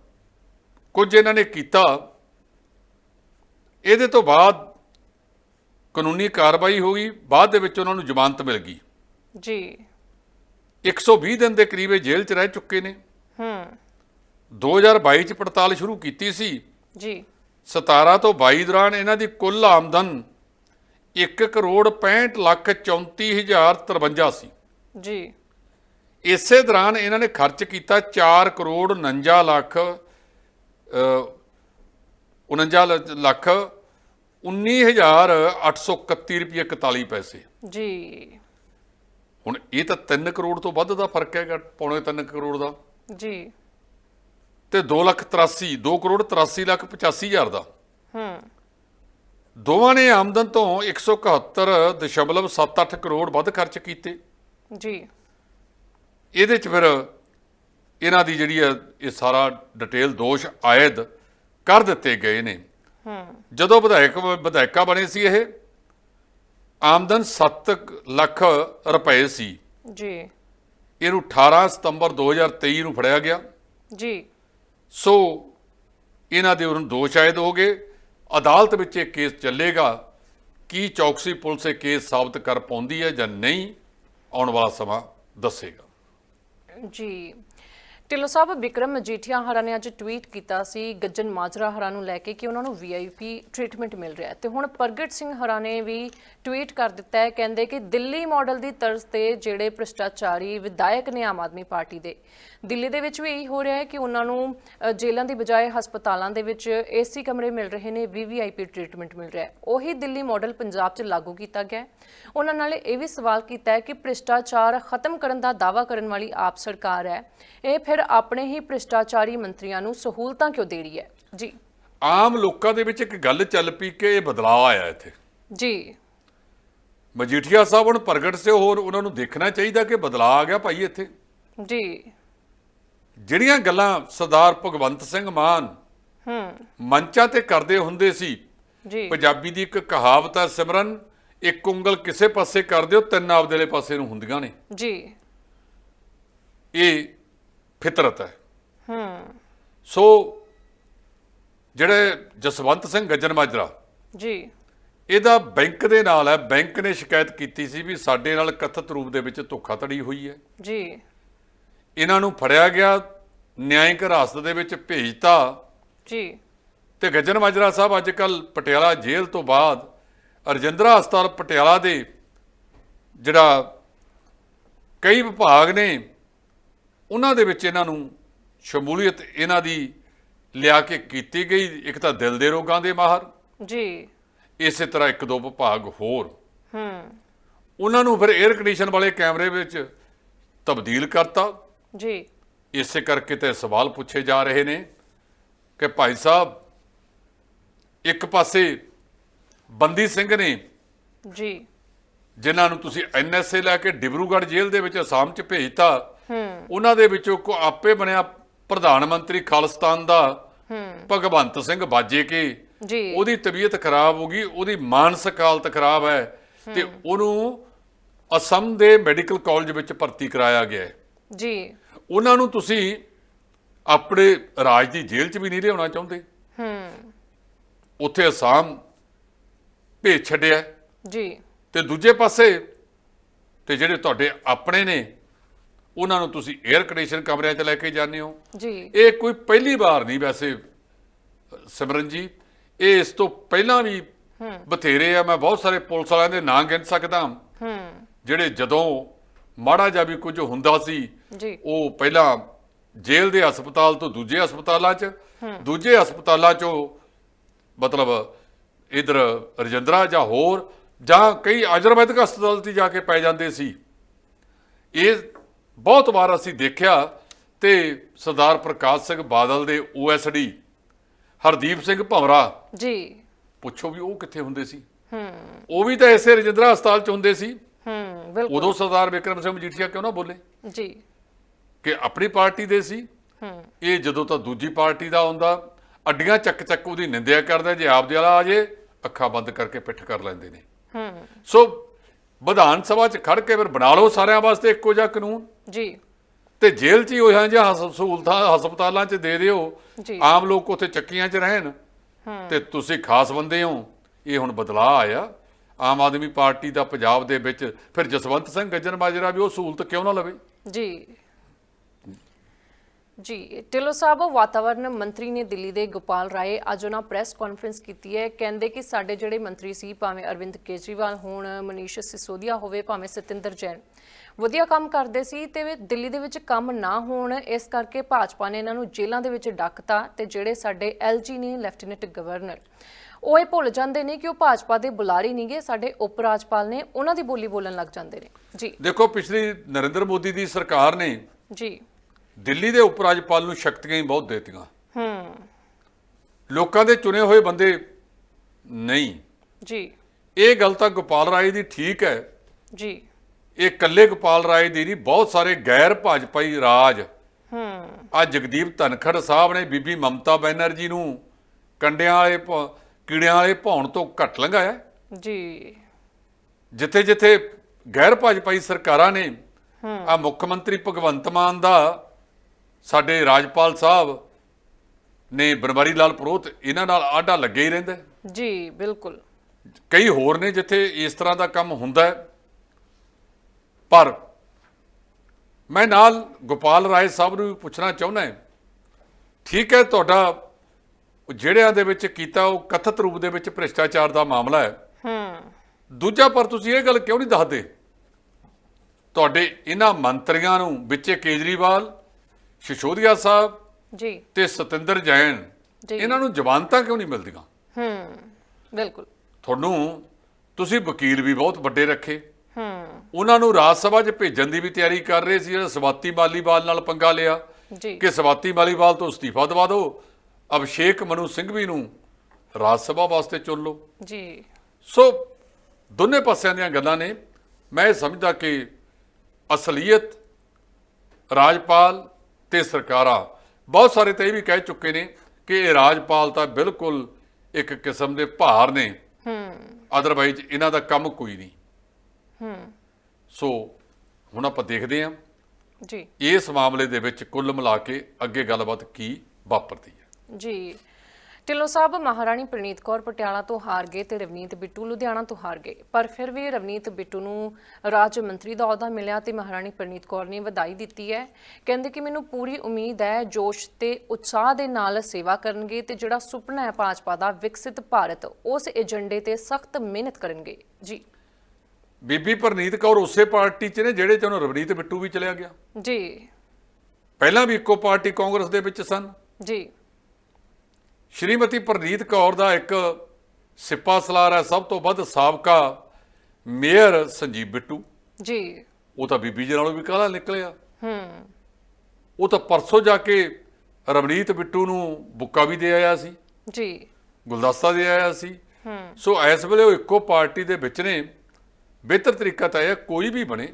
ਕੁਝ ਇਹਨਾਂ ਨੇ ਕੀਤਾ। ਇਹਦੇ ਤੋਂ ਬਾਅਦ ਕਾਨੂੰਨੀ ਕਾਰਵਾਈ ਹੋ ਗਈ। ਬਾਅਦ ਦੇ ਵਿੱਚ ਉਹਨਾਂ ਨੂੰ ਜ਼ਮਾਨਤ ਮਿਲ ਗਈ। ਜੀ। 120 ਦਿਨ ਦੇ ਕਰੀਬ ਇਹ ਜੇਲ੍ਹ 'ਚ ਰਹਿ ਚੁੱਕੇ ਨੇ। ਹੂੰ। 2022 'ਚ ਪੜਤਾਲ ਸ਼ੁਰੂ ਕੀਤੀ ਸੀ। ਜੀ। 17 ਤੋਂ 22 ਦੌਰਾਨ ਇਹਨਾਂ ਦੀ ਕੁੱਲ ਆਮਦਨ 1 ਕਰੋੜ 65 ਲੱਖ 34 ਹਜ਼ਾਰ 53 ਸੀ। ਜੀ। ਇਸੇ ਦੌਰਾਨ ਇਹਨਾਂ ਨੇ ਖਰਚ ਕੀਤਾ 4 ਕਰੋੜ 49 ਲੱਖ ਅ, 49 ਲ- ਲੱਖ 19831 ਰੁਪਏ 41 ਪੈਸੇ। ਜੀ। ਹੁਣ ਇਹ ਤਾਂ 3 ਕਰੋੜ ਤੋਂ ਵੱਧ ਦਾ ਫ਼ਰਕ ਹੈਗਾ ਪੌਣੇ 3 ਕਰੋੜ ਦਾ। ਜੀ। ਤੇ 2 ਲੱਖ 83 2 ਕਰੋੜ 83 ਲੱਖ 85 ਹਜ਼ਾਰ ਦਾ। ਹੂੰ। ਦੋਵਾਂ ਨੇ ਆਮਦਨ ਤੋਂ 171.78 ਕਰੋੜ ਵੱਧ ਖਰਚ ਕੀਤੇ। ਜੀ। ਇਹਦੇ ਚ ਫਿਰ ਇਹਨਾਂ ਦੀ ਜਿਹੜੀ ਹੈ ਇਹ ਸਾਰਾ ਡਿਟੇਲ ਦੋਸ਼ ਆਇਦ ਕਰ ਦਿੱਤੇ ਗਏ ਨੇ। ਹੂੰ। ਜਦੋਂ ਵਿਧਾਇਕ ਵਿਧਾਇਕਾ ਬਣੇ ਸੀ ਇਹ ਆਮਦਨ 7 ਲੱਖ ਰੁਪਏ ਸੀ। ਜੀ। ਇਹਨੂੰ 18 ਸਤੰਬਰ 2023 ਨੂੰ ਫੜਿਆ ਗਿਆ। ਜੀ। ਸੋ ਇਹਨਾਂ ਦੇ ਉਹਨਾਂ ਦੋਸ਼ ਆਇਦ ਹੋ ਗਏ। ਅਦਾਲਤ ਵਿੱਚ ਇਹ ਕੇਸ ਚੱਲੇਗਾ, ਕੀ ਚੌਕਸੀ ਪੁਲਿਸ ਇਹ ਕੇਸ ਸਾਬਤ ਕਰ ਪਾਉਂਦੀ ਹੈ ਜਾਂ ਨਹੀਂ, ਆਉਣ ਵਾਲਾ ਸਮਾਂ ਦੱਸੇਗਾ। ਜੀ, ਢਿੱਲੋਂ ਸਾਹਿਬ, ਵਿਕਰਮ ਮਜੀਠੀਆ ਹਰਾ ਨੇ ਅੱਜ ਟਵੀਟ ਕੀਤਾ ਸੀ ਗੱਜਨ ਮਾਜਰਾ ਹਰਾ ਨੂੰ ਲੈ ਕੇ ਕਿ ਉਹਨਾਂ ਨੂੰ ਵੀਆਈਪੀ ਟ੍ਰੀਟਮੈਂਟ ਮਿਲ ਰਿਹਾ ਹੈ। ਤੇ ਹੁਣ ਪ੍ਰਗਟ ਸਿੰਘ ਹਰਾ ਨੇ ਵੀ ਟਵੀਟ ਕਰ ਦਿੱਤਾ ਹੈ, ਕਹਿੰਦੇ ਕਿ ਦਿੱਲੀ ਮਾਡਲ ਦੀ ਤਰਜ਼ ਤੇ ਜਿਹੜੇ ਭ੍ਰਿਸ਼ਟਾਚਾਰੀ ਵਿਧਾਇਕ ਨੇ ਆਮ ਆਦਮੀ ਪਾਰਟੀ ਦੇ ਦਿੱਲੀ ਦੇ ਵਿੱਚ ਵੀ ਇਹੀ ਹੋ ਰਿਹਾ ਹੈ ਕਿ ਉਹਨਾਂ ਨੂੰ ਜੇਲ੍ਹਾਂ ਦੀ ਬਜਾਏ ਹਸਪਤਾਲਾਂ ਦੇ ਵਿੱਚ ਏਸੀ ਕਮਰੇ ਮਿਲ ਰਹੇ ਨੇ ਵੀਵੀਆਈਪੀ ਟ੍ਰੀਟਮੈਂਟ ਮਿਲ ਰਿਹਾ ਹੈ। ਉਹੀ ਦਿੱਲੀ ਮਾਡਲ ਪੰਜਾਬ 'ਚ ਲਾਗੂ ਕੀਤਾ ਗਿਆ। ਉਹਨਾਂ ਨਾਲ ਇਹ ਵੀ ਸਵਾਲ ਕੀਤਾ ਹੈ ਕਿ ਭ੍ਰਿਸ਼ਟਾਚਾਰ ਖਤਮ ਕਰਨ ਦਾ ਦਾਅਵਾ ਕਰਨ ਵਾਲੀ ਆਪ ਸਰਕਾਰ ਹੈ। ਇਹ ਫਿਰ ਆਪਣੇ ਹੀ ਭ੍ਰਿਸ਼ਟਾਚਾਰੀ ਮੰਤਰੀਆਂ ਨੂੰ ਸਹੂਲਤਾਂ ਕਿਉਂ ਦੇ ਰਹੀ ਹੈ? ਜੀ। ਆਮ ਲੋਕਾਂ ਦੇ ਵਿੱਚ ਇੱਕ ਗੱਲ ਚੱਲ ਪਈ ਕਿ ਇਹ ਬਦਲਾਅ ਆਇਆ ਇੱਥੇ। ਜੀ। ਮਜੀਠੀਆ ਸਾਹਿਬ ਹੁਣ ਪ੍ਰਗਟ ਸੇ ਹੋਰ ਉਹਨਾਂ ਨੂੰ ਦੇਖਣਾ ਚਾਹੀਦਾ ਕਿ ਬਦਲਾਅ ਆ ਗਿਆ ਭਾਈ ਇੱਥੇ। ਜੀ। ਜਿਹੜੀਆਂ ਗੱਲਾਂ ਸਰਦਾਰ ਭਗਵੰਤ ਸਿੰਘ ਮਾਨ ਹੂੰ। ਮੰਚਾਂ ਤੇ ਕਰਦੇ ਹੁੰਦੇ ਸੀ ਜੀ। ਪੰਜਾਬੀ ਦੀ ਇੱਕ ਕਹਾਵਤ ਹੈ ਸਿਮਰਨ ਇੱਕ ਉਂਗਲ ਕਿਸੇ ਪਾਸੇ ਕਰ ਦਿਓ ਤਿੰਨ ਆਪਦੇ ਵਾਲੇ ਪਾਸੇ ਨੂੰ ਹੁੰਦੀਆਂ ਨੇ। ਜੀ। ਇਹ ਫਿਤਰਤ ਹੈ। ਹੂੰ। ਸੋ ਜਿਹੜੇ ਜਸਵੰਤ ਸਿੰਘ ਗੱਜਨ ਮਾਜਰਾ ਜੀ। ਇਹਦਾ ਬੈਂਕ ਦੇ ਨਾਲ ਹੈ ਬੈਂਕ ਨੇ ਸ਼ਿਕਾਇਤ ਕੀਤੀ ਸੀ ਵੀ ਸਾਡੇ ਨਾਲ ਕਥਿਤ ਰੂਪ ਦੇ ਵਿੱਚ ਧੋਖਾਧੜੀ ਹੋਈ ਹੈ। ਜੀ। ਇਹਨਾਂ ਨੂੰ ਫੜਿਆ ਗਿਆ ਨਿਆਂਇਕ ਹਿਰਾਸਤ ਦੇ ਵਿੱਚ ਭੇਜਤਾ। ਜੀ। ਤੇ ਗੱਜਨ ਮਾਜਰਾ ਸਾਹਿਬ ਅੱਜ ਕੱਲ ਪਟਿਆਲਾ ਜੇਲ੍ਹ ਤੋਂ ਬਾਅਦ ਰਜਿੰਦਰਾ ਹਸਪਤਾਲ ਪਟਿਆਲਾ ਦੇ ਜਿਹੜਾ ਕਈ ਵਿਭਾਗ ਨੇ ਉਹਨਾਂ ਦੇ ਵਿੱਚ ਇਹਨਾਂ ਨੂੰ ਸ਼ਮੂਲੀਅਤ ਇਹਨਾਂ ਦੀ ਲਿਆ ਕੇ ਕੀਤੀ ਗਈ। ਇੱਕ ਤਾਂ ਦਿਲ ਦੇ ਰੋਗਾਂ ਦੇ ਮਾਹਰ। ਜੀ। ਇਸੇ ਤਰ੍ਹਾਂ ਇੱਕ ਦੋ ਵਿਭਾਗ ਹੋਰ। ਹੂੰ। ਉਹਨਾਂ ਨੂੰ ਫਿਰ 에ਅਰ ਕੰਡੀਸ਼ਨ ਵਾਲੇ ਕੈਮਰੇ ਵਿੱਚ ਤਬਦੀਲ ਕਰਤਾ। ਜੀ। ਇਸੇ ਕਰਕੇ ਤੇ ਸਵਾਲ ਪੁੱਛੇ ਜਾ ਰਹੇ ਨੇ ਕਿ ਭਾਈ ਸਾਹਿਬ ਇੱਕ ਪਾਸੇ ਬੰਦੀ ਸਿੰਘ ਨੇ ਜੀ। ਜਿਨ੍ਹਾਂ ਨੂੰ ਤੁਸੀਂ ਐਨਐਸਏ ਲੈ ਕੇ ਡਿਬਰੂਗੜ੍ਹ ਜੇਲ੍ਹ ਦੇ ਵਿੱਚ ਅਸਾਮ 'ਚ ਭੇਜਤਾ ਹੂੰ। ਉਹਨਾਂ ਦੇ ਵਿੱਚੋਂ ਕੋ ਆਪੇ ਬਣਿਆ ਪ੍ਰਧਾਨ ਮੰਤਰੀ ਖਾਲਿਸਤਾਨ ਦਾ ਹੂੰ। ਭਗਵੰਤ ਸਿੰਘ ਬਾਜੇ ਕੇ। ਜੀ। ਉਹਦੀ ਤਬੀਅਤ ਖਰਾਬ ਹੋ ਗਈ ਉਹਦੀ ਮਾਨਸਿਕ ਹਾਲਤ ਖਰਾਬ ਹੈ ਤੇ ਉਹਨੂੰ ਅਸਮ ਦੇ ਮੈਡੀਕਲ ਕਾਲਜ ਵਿੱਚ ਭਰਤੀ ਕਰਾਇਆ ਗਿਆ ਹੈ। ਜੀ। ਉਹਨਾਂ ਨੂੰ ਤੁਸੀਂ ਆਪਣੇ ਰਾਜ ਦੀ ਜੇਲ੍ਹ 'ਚ ਵੀ ਨਹੀਂ ਲਿਆਉਣਾ ਚਾਹੁੰਦੇ। ਹੂੰ। ਉੱਥੇ ਅਸਾਮ ਭੇਜ ਛੱਡਿਆ। ਜੀ। ਤੇ ਦੂਜੇ ਪਾਸੇ ਤੇ ਜਿਹੜੇ ਤੁਹਾਡੇ ਆਪਣੇ ਨੇ ਉਹਨਾਂ ਨੂੰ ਤੁਸੀਂ 에ਅਰ ਕੰਡੀਸ਼ਨ ਕਮਰਿਆਂ 'ਚ ਲੈ ਕੇ ਜਾਂਦੇ ਹੋ। ਜੀ। ਇਹ ਕੋਈ ਪਹਿਲੀ ਵਾਰ ਨਹੀਂ ਵੈਸੇ ਸਿਮਰਨ ਜੀ। ਇਹ ਇਸ ਤੋਂ ਪਹਿਲਾਂ ਵੀ ਬਥੇਰੇ ਆ। ਮੈਂ ਬਹੁਤ ਸਾਰੇ ਪੁਲਿਸ ਵਾਲਿਆਂ ਦੇ ਨਾਂ ਗਿਣ ਸਕਦਾ। ਹੂੰ। ਜਿਹੜੇ ਜਦੋਂ ਮਾੜਾ ਜਿਹਾ ਵੀ ਕੁਝ ਹੁੰਦਾ ਸੀ ਜੀ। ਉਹ ਪਹਿਲਾਂ ਜੇਲ੍ਹ ਦੇ ਹਸਪਤਾਲ ਤੋਂ ਦੂਜੇ ਹਸਪਤਾਲਾਂ 'ਚ ਦੂਜੇ ਹਸਪਤਾਲਾਂ 'ਚੋਂ ਮਤਲਬ ਇਧਰ ਰਜਿੰਦਰਾ ਜਾਂ ਹੋਰ ਜਾਂ ਕਈ ਆਯੁਰਵੈਦਿਕ ਹਸਪਤਾਲ 'ਤੇ ਜਾ ਕੇ ਪੈ ਜਾਂਦੇ ਸੀ। ਇਹ ਬਹੁਤ ਵਾਰ ਅਸੀਂ ਦੇਖਿਆ ਤੇ ਸਰਦਾਰ ਪ੍ਰਕਾਸ਼ ਸਿੰਘ ਬਾਦਲ ਦੇ ਓਐਸਡੀ ਹਰਦੀਪ ਸਿੰਘ ਭਵਰਾ ਜੀ। ਪੁੱਛੋ ਵੀ ਉਹ ਕਿੱਥੇ ਹੁੰਦੇ ਸੀ? ਹੂੰ। ਉਹ ਵੀ ਤਾਂ ਇਸੇ ਰਜਿੰਦਰਾ ਹਸਪਤਾਲ ਚ ਹੁੰਦੇ ਸੀ। ਹੂੰ ਬਿਲਕੁਲ। ਉਦੋਂ ਸਰਦਾਰ ਵਿਕਰਮ ਸਿੰਘ ਮਜੀਠੀਆ ਕਿਉਂ ਨਾ ਬੋਲੇ? ਜੀ। ਕਿ ਆਪਣੀ ਪਾਰਟੀ ਦੇ ਸੀ। ਹੂੰ। ਇਹ ਜਦੋਂ ਤਾਂ ਦੂਜੀ ਪਾਰਟੀ ਦਾ ਹੁੰਦਾ ਅੱਡੀਆਂ ਚੱਕ ਚੱਕ ਉਹਦੀ ਨਿੰਦਿਆ ਕਰਦਾ ਜੇ ਆਪਦੇ ਵਾਲਾ ਆ ਜੇ ਅੱਖਾਂ ਬੰਦ ਕਰਕੇ ਪਿੱਠ ਕਰ ਲੈਂਦੇ ਨੇ। ਹੂੰ। ਸੋ ਵਿਧਾਨ ਸਭਾ 'ਚ ਖੜ ਕੇ ਫਿਰ ਬਣਾ ਲਓ ਸਾਰਿਆਂ ਵਾਸਤੇ ਇੱਕੋ ਜਿਹਾ ਕਾਨੂੰਨ। ਜੀ। ਤੇ ਜੇਲ੍ਹ 'ਚ ਹੀ ਉਹ ਜਿਹਾ ਹਸ- ਸਹੂਲਤਾਂ ਹਸਪਤਾਲਾਂ 'ਚ ਦੇ ਦਿਓ। ਜੀ। ਆਮ ਲੋਕ ਉੱਥੇ ਚੱਕੀਆਂ 'ਚ ਰਹਿਣ। ਤੇ ਤੁਸੀਂ ਖਾਸ ਬੰਦੇ ਹੋ। ਇਹ ਹੁਣ ਬਦਲਾਅ ਆਇਆ। ਆਮ ਆਦਮੀ ਪਾਰਟੀ ਦਾ ਪੰਜਾਬ ਦੇ ਵਿੱਚ ਫਿਰ ਜਸਵੰਤ ਸਿੰਘ ਗੱਜਣ ਮਾਜਰਾ ਵੀ ਉਹ ਸਹੂਲਤ ਕਿਉਂ ਨਾ ਲਵੇ? ਜੀ। ਜੀ ਢਿੱਲੋਂ ਸਾਹਿਬ ਵਾਤਾਵਰਣ ਮੰਤਰੀ ਨੇ ਦਿੱਲੀ ਦੇ ਗੋਪਾਲ ਰਾਏ ਅੱਜ ਉਹਨਾਂ ਪ੍ਰੈਸ ਕਾਨਫਰੰਸ ਕੀਤੀ ਹੈ। ਕਹਿੰਦੇ ਕਿ ਸਾਡੇ ਜਿਹੜੇ ਮੰਤਰੀ ਸੀ ਭਾਵੇਂ ਅਰਵਿੰਦ ਕੇਜਰੀਵਾਲ ਹੋਣ ਮਨੀਸ਼ ਸਿਸੋਦੀਆ ਹੋਵੇ ਭਾਵੇਂ ਸਤਿੰਦਰ ਜੈਨ ਵਧੀਆ ਕੰਮ ਕਰਦੇ ਸੀ ਤੇ ਦਿੱਲੀ ਦੇ ਵਿੱਚ ਕੰਮ ਨਾ ਹੋਣ ਇਸ ਕਰਕੇ ਭਾਜਪਾ ਨੇ ਇਹਨਾਂ ਨੂੰ ਜੇਲ੍ਹਾਂ ਦੇ ਵਿੱਚ ਡੱਕਤਾ ਤੇ ਜਿਹੜੇ ਸਾਡੇ ਐਲਜੀ ਨੇ ਲੈਫਟੀਨੈਂਟ ਗਵਰਨਰ ਉਹ ਇਹ ਭੁੱਲ ਜਾਂਦੇ ਨੇ ਕਿ ਉਹ ਭਾਜਪਾ ਦੇ ਬੁਲਾਰੇ ਨਹੀਂਗੇ ਸਾਡੇ ਉਪ ਰਾਜਪਾਲ ਨੇ ਉਹਨਾਂ ਦੀ ਬੋਲੀ ਬੋਲਣ ਲੱਗ ਜਾਂਦੇ ਨੇ। ਜੀ। ਦੇਖੋ ਪਿਛਲੀ ਨਰਿੰਦਰ ਮੋਦੀ ਦੀ ਸਰਕਾਰ ਨੇ ਜੀ। ਦਿੱਲੀ ਦੇ ਉਪ ਰਾਜਪਾਲ ਨੂੰ ਸ਼ਕਤੀਆਂ ਹੀ ਬਹੁਤ ਦੇਤੀਆਂ। ਹੂੰ। ਲੋਕਾਂ ਦੇ ਚੁਣੇ ਹੋਏ ਬੰਦੇ ਨਹੀਂ। ਜੀ। ਇਹ ਗੱਲ ਤਾਂ ਗੋਪਾਲ ਰਾਏ ਦੀ ਠੀਕ ਹੈ। ਜੀ। ਇਹ ਇਕੱਲੇ ਗੋਪਾਲ ਰਾਏ ਦੀ ਨਹੀਂ ਬਹੁਤ ਸਾਰੇ ਗੈਰ ਭਾਜਪਾਈ ਰਾਜ। ਹੂੰ। ਆ ਜਗਦੀਪ ਧਨਖੜ ਸਾਹਿਬ ਨੇ ਬੀਬੀ ਮਮਤਾ ਬੈਨਰਜੀ ਨੂੰ ਕੰਡਿਆਂ ਵਾਲੇ ਕੀੜਿਆਂ ਵਾਲੇ ਭੌਣ ਤੋਂ ਘੱਟ ਲੰਘਾਇਆ। ਜੀ। ਜਿੱਥੇ ਜਿੱਥੇ ਗੈਰ ਭਾਜਪਾਈ ਸਰਕਾਰਾਂ ਨੇ ਆ ਮੁੱਖ ਮੰਤਰੀ ਭਗਵੰਤ ਮਾਨ ਦਾ ਸਾਡੇ ਰਾਜਪਾਲ ਸਾਹਿਬ ਨੇ ਬਨਵਾਰੀ ਲਾਲ ਪ੍ਰੋਤ ਇਹਨਾਂ ਨਾਲ ਆਡਾ ਲੱਗੇ ਹੀ ਰਹਿੰਦਾ। ਜੀ ਬਿਲਕੁਲ। ਕਈ ਹੋਰ ਨੇ ਜਿੱਥੇ ਇਸ ਤਰ੍ਹਾਂ ਦਾ ਕੰਮ ਹੁੰਦਾ ਹੈ। ਪਰ ਮੈਂ ਨਾਲ ਗੋਪਾਲ ਰਾਏ ਸਾਹਿਬ ਨੂੰ ਵੀ ਪੁੱਛਣਾ ਚਾਹੁੰਦਾ ਹਾਂ। ਠੀਕ ਹੈ ਤੁਹਾਡਾ ਜਿਹੜਿਆਂ ਦੇ ਵਿੱਚ ਕੀਤਾ ਉਹ ਕਥਿਤ ਰੂਪ ਦੇ ਵਿੱਚ ਭ੍ਰਿਸ਼ਟਾਚਾਰ ਦਾ ਮਾਮਲਾ ਹੈ। ਹੂੰ। ਦੂਜਾ ਪਰ ਤੁਸੀਂ ਇਹ ਗੱਲ ਕਿਉਂ ਨਹੀਂ ਦੱਸਦੇ? ਤੁਹਾਡੇ ਇਹਨਾਂ ਮੰਤਰੀਆਂ ਨੂੰ ਵਿੱਚੇ ਕੇਜਰੀਵਾਲ ਸ਼ਿਸ਼ੋਦੀਆ ਸਾਹਿਬ ਜੀ। ਤੇ ਸਤਿੰਦਰ ਜੈਨ। ਇਹਨਾਂ ਨੂੰ ਜ਼ਮਾਨਤਾਂ ਕਿਉਂ ਨਹੀਂ ਮਿਲਦੀਆਂ? ਹੂੰ ਬਿਲਕੁਲ। ਤੁਹਾਨੂੰ ਤੁਸੀਂ ਵਕੀਲ ਵੀ ਬਹੁਤ ਵੱਡੇ ਰੱਖੇ। ਹੂੰ। ਉਹਨਾਂ ਨੂੰ ਰਾਜ ਸਭਾ 'ਚ ਭੇਜਣ ਦੀ ਵੀ ਤਿਆਰੀ ਕਰ ਰਹੇ ਸੀ ਜਿਹੜਾ ਸਵਾਤੀ ਮਾਲੀਵਾਲ ਨਾਲ ਪੰਗਾ ਲਿਆ। ਜੀ। ਕਿ ਸਵਾਤੀ ਮਾਲੀਵਾਲ ਤੋਂ ਅਸਤੀਫਾ ਦਵਾ ਦਿਓ ਅਭਿਸ਼ੇਕ ਮਨੂ ਸਿੰਘਵੀ ਨੂੰ ਰਾਜ ਸਭਾ ਵਾਸਤੇ ਚੁਣ ਲਓ। ਜੀ। ਸੋ ਦੋਨੇ ਪਾਸਿਆਂ ਦੀਆਂ ਗੱਲਾਂ ਨੇ। ਮੈਂ ਇਹ ਸਮਝਦਾ ਕਿ ਅਸਲੀਅਤ ਰਾਜਪਾਲ ਤੇ ਸਰਕਾਰਾਂ। ਬਹੁਤ ਸਾਰੇ ਤਾਂ ਇਹ ਵੀ ਕਹਿ ਚੁੱਕੇ ਨੇ ਕਿ ਇਹ ਰਾਜਪਾਲ ਤਾਂ ਬਿਲਕੁਲ ਇੱਕ ਕਿਸਮ ਦੇ ਭਾਰ ਨੇ। ਹੂੰ। ਅਦਰਵਾਈਜ਼ ਇਹਨਾਂ ਦਾ ਕੰਮ ਕੋਈ ਨਹੀਂ। ਹੂੰ। ਸੋ ਹੁਣ ਆਪਾਂ ਦੇਖਦੇ ਹਾਂ। ਜੀ। ਇਸ ਮਾਮਲੇ ਦੇ ਵਿੱਚ ਕੁੱਲ ਮਿਲਾ ਕੇ ਅੱਗੇ ਗੱਲਬਾਤ ਕੀ ਵਾਪਰਦੀ ਹੈ। ਜੀ। ਢਿੱਲੋਂ ਸਾਹਿਬ ਮਹਾਰਾਣੀ ਪ੍ਰਨੀਤ ਕੌਰ ਪਟਿਆਲਾ ਤੋਂ ਹਾਰ ਗਏ ਤੇ ਰਵਨੀਤ ਬਿੱਟੂ ਲੁਧਿਆਣਾ ਤੋਂ ਹਾਰ ਗਏ। ਪਰ ਫਿਰ ਵੀ ਰਵਨੀਤ ਬਿੱਟੂ ਨੂੰ ਰਾਜ ਮੰਤਰੀ ਦਾ ਅਹੁਦਾ ਮਿਲਿਆ ਤੇ ਮਹਾਰਾਣੀ ਪ੍ਰਨੀਤ ਕੌਰ ਨੇ ਵਧਾਈ ਦਿੱਤੀ ਹੈ। ਕਹਿੰਦੇ ਕਿ ਮੈਨੂੰ ਪੂਰੀ ਉਮੀਦ ਹੈ ਜੋਸ਼ ਤੇ ਉਤਸ਼ਾਹ ਦੇ ਨਾਲ ਸੇਵਾ ਕਰਨਗੇ ਤੇ ਜਿਹੜਾ ਸੁਪਨਾ ਹੈ ਭਾਜਪਾ ਦਾ ਵਿਕਸਿਤ ਭਾਰਤ ਉਸ ਏਜੰਡੇ ਤੇ ਸਖਤ ਮਿਹਨਤ ਕਰਨਗੇ। ਜੀ। ਬੀਬੀ ਪ੍ਰਨੀਤ ਕੌਰ ਉਸੇ ਪਾਰਟੀ 'ਚ ਨੇ ਜਿਹੜੇ 'ਚ ਉਹਨੂੰ ਰਵਨੀਤ ਬਿੱਟੂ ਵੀ ਚਲਿਆ ਗਿਆ। ਜੀ। ਪਹਿਲਾਂ ਵੀ ਇੱਕੋ ਪਾਰਟੀ ਕਾਂਗਰਸ ਦੇ ਵਿੱਚ ਸਨ। ਜੀ। ਸ਼੍ਰੀਮਤੀ ਪ੍ਰਨੀਤ ਕੌਰ ਦਾ ਇੱਕ ਸਿੱਪਾ ਸਲਾਰ ਹੈ ਸਭ ਤੋਂ ਵੱਧ ਸਾਬਕਾ ਮੇਅਰ ਸੰਜੀਵ ਬਿੱਟੂ। ਜੀ। ਉਹ ਤਾਂ ਬੀਬੀ ਜੀ ਨਾਲੋਂ ਵੀ ਕਾਹਲਾ ਨਿਕਲਿਆ? ਹੂੰ। ਉਹ ਤਾਂ ਪਰਸੋਂ ਜਾ ਕੇ ਰਵਨੀਤ ਬਿੱਟੂ ਨੂੰ ਬੁੱਕਾ ਵੀ ਦੇ ਆਇਆ ਸੀ। ਜੀ। ਗੁਲਦਸਤਾ ਦੇ ਆਇਆ ਸੀ। ਹੂੰ। ਸੋ ਇਸ ਵੇਲੇ ਉਹ ਇੱਕੋ ਪਾਰਟੀ ਦੇ ਵਿੱਚ ਨੇ। ਬਿਹਤਰ ਤਰੀਕਾ ਤਾਂ ਇਹ ਹੈ ਕੋਈ ਵੀ ਬਣੇ।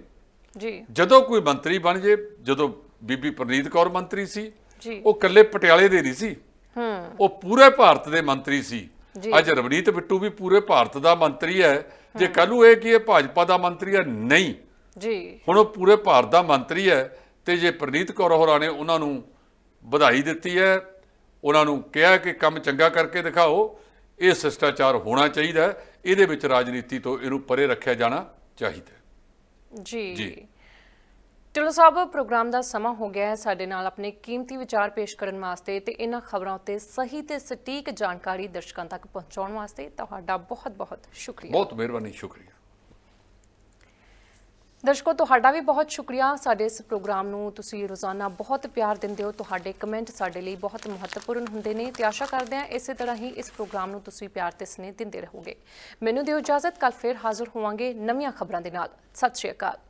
ਜੀ। ਜਦੋਂ ਕੋਈ ਮੰਤਰੀ ਬਣ ਜੇ ਜਦੋਂ ਬੀਬੀ ਪ੍ਰਨੀਤ ਕੌਰ ਮੰਤਰੀ ਸੀ ਜੀ। ਉਹ ਇਕੱਲੇ ਪਟਿਆਲੇ ਦੇ ਨਹੀਂ ਸੀ। ਉਹ ਪੂਰੇ ਭਾਰਤ ਦੇ ਮੰਤਰੀ ਸੀ। ਅੱਜ ਰਵਨੀਤ ਬਿੱਟੂ ਵੀ ਪੂਰੇ ਭਾਰਤ ਦਾ ਮੰਤਰੀ ਹੈ। ਜੇ ਕੱਲ੍ਹ ਨੂੰ ਇਹ ਕਿ ਇਹ ਭਾਜਪਾ ਦਾ ਮੰਤਰੀ ਹੈ? ਨਹੀਂ। ਜੀ। ਹੁਣ ਉਹ ਪੂਰੇ ਭਾਰਤ ਦਾ ਮੰਤਰੀ ਹੈ ਤੇ ਜੇ ਪ੍ਰਨੀਤ ਕੌਰ ਹੋਰਾਂ ਨੇ ਉਹਨਾਂ ਨੂੰ ਵਧਾਈ ਦਿੱਤੀ ਹੈ ਉਹਨਾਂ ਨੂੰ ਕਿਹਾ ਕਿ ਕੰਮ ਚੰਗਾ ਕਰਕੇ ਦਿਖਾਓ ਇਹ ਸ਼ਿਸ਼ਟਾਚਾਰ ਹੋਣਾ ਚਾਹੀਦਾ ਇਹਦੇ ਵਿੱਚ ਰਾਜਨੀਤੀ ਤੋਂ ਇਹਨੂੰ ਪਰੇ ਰੱਖਿਆ ਜਾਣਾ ਚਾਹੀਦਾ ਜੀ। ਢਿੱਲੋਂ ਸਾਹਿਬ ਪ੍ਰੋਗਰਾਮ ਦਾ ਸਮਾਂ ਹੋ ਗਿਆ ਹੈ ਸਾਡੇ ਨਾਲ ਆਪਣੇ ਕੀਮਤੀ ਵਿਚਾਰ ਪੇਸ਼ ਕਰਨ ਵਾਸਤੇ ਤੇ ਇਹਨਾਂ ਖਬਰਾਂ ਉੱਤੇ ਸਹੀ ਤੇ ਸਟੀਕ ਜਾਣਕਾਰੀ ਦਰਸ਼ਕਾਂ ਤੱਕ ਪਹੁੰਚਾਉਣ ਵਾਸਤੇ ਤੁਹਾਡਾ ਬਹੁਤ-ਬਹੁਤ ਸ਼ੁਕਰੀਆ। ਬਹੁਤ ਮਿਹਰਬਾਨੀ ਸ਼ੁਕਰੀਆ। ਦਰਸ਼ਕੋ ਤੁਹਾਡਾ ਵੀ ਬਹੁਤ ਸ਼ੁਕਰੀਆ ਸਾਡੇ ਇਸ ਪ੍ਰੋਗਰਾਮ ਨੂੰ ਤੁਸੀਂ ਰੋਜ਼ਾਨਾ ਬਹੁਤ ਪਿਆਰ ਦਿੰਦੇ ਹੋ। ਤੁਹਾਡੇ ਕਮੈਂਟ ਸਾਡੇ ਲਈ ਬਹੁਤ ਮਹੱਤਵਪੂਰਨ ਹੁੰਦੇ ਨੇ ਤੇ ਆਸ਼ਾ ਕਰਦੇ ਹਾਂ ਇਸੇ ਤਰ੍ਹਾਂ ਹੀ ਇਸ ਪ੍ਰੋਗਰਾਮ ਨੂੰ ਤੁਸੀਂ ਪਿਆਰ ਤੇ ਸਨੇਹ ਦਿੰਦੇ ਰਹੋਗੇ। ਮੈਨੂੰ ਦਿਓ ਇਜਾਜ਼ਤ ਕੱਲ ਫੇਰ ਹਾਜ਼ਰ ਹੋਵਾਂਗੇ ਨਵੀਆਂ ਖਬਰਾਂ ਦੇ ਨਾਲ। ਸਤਿ ਸ਼੍ਰੀ ਅਕਾਲ।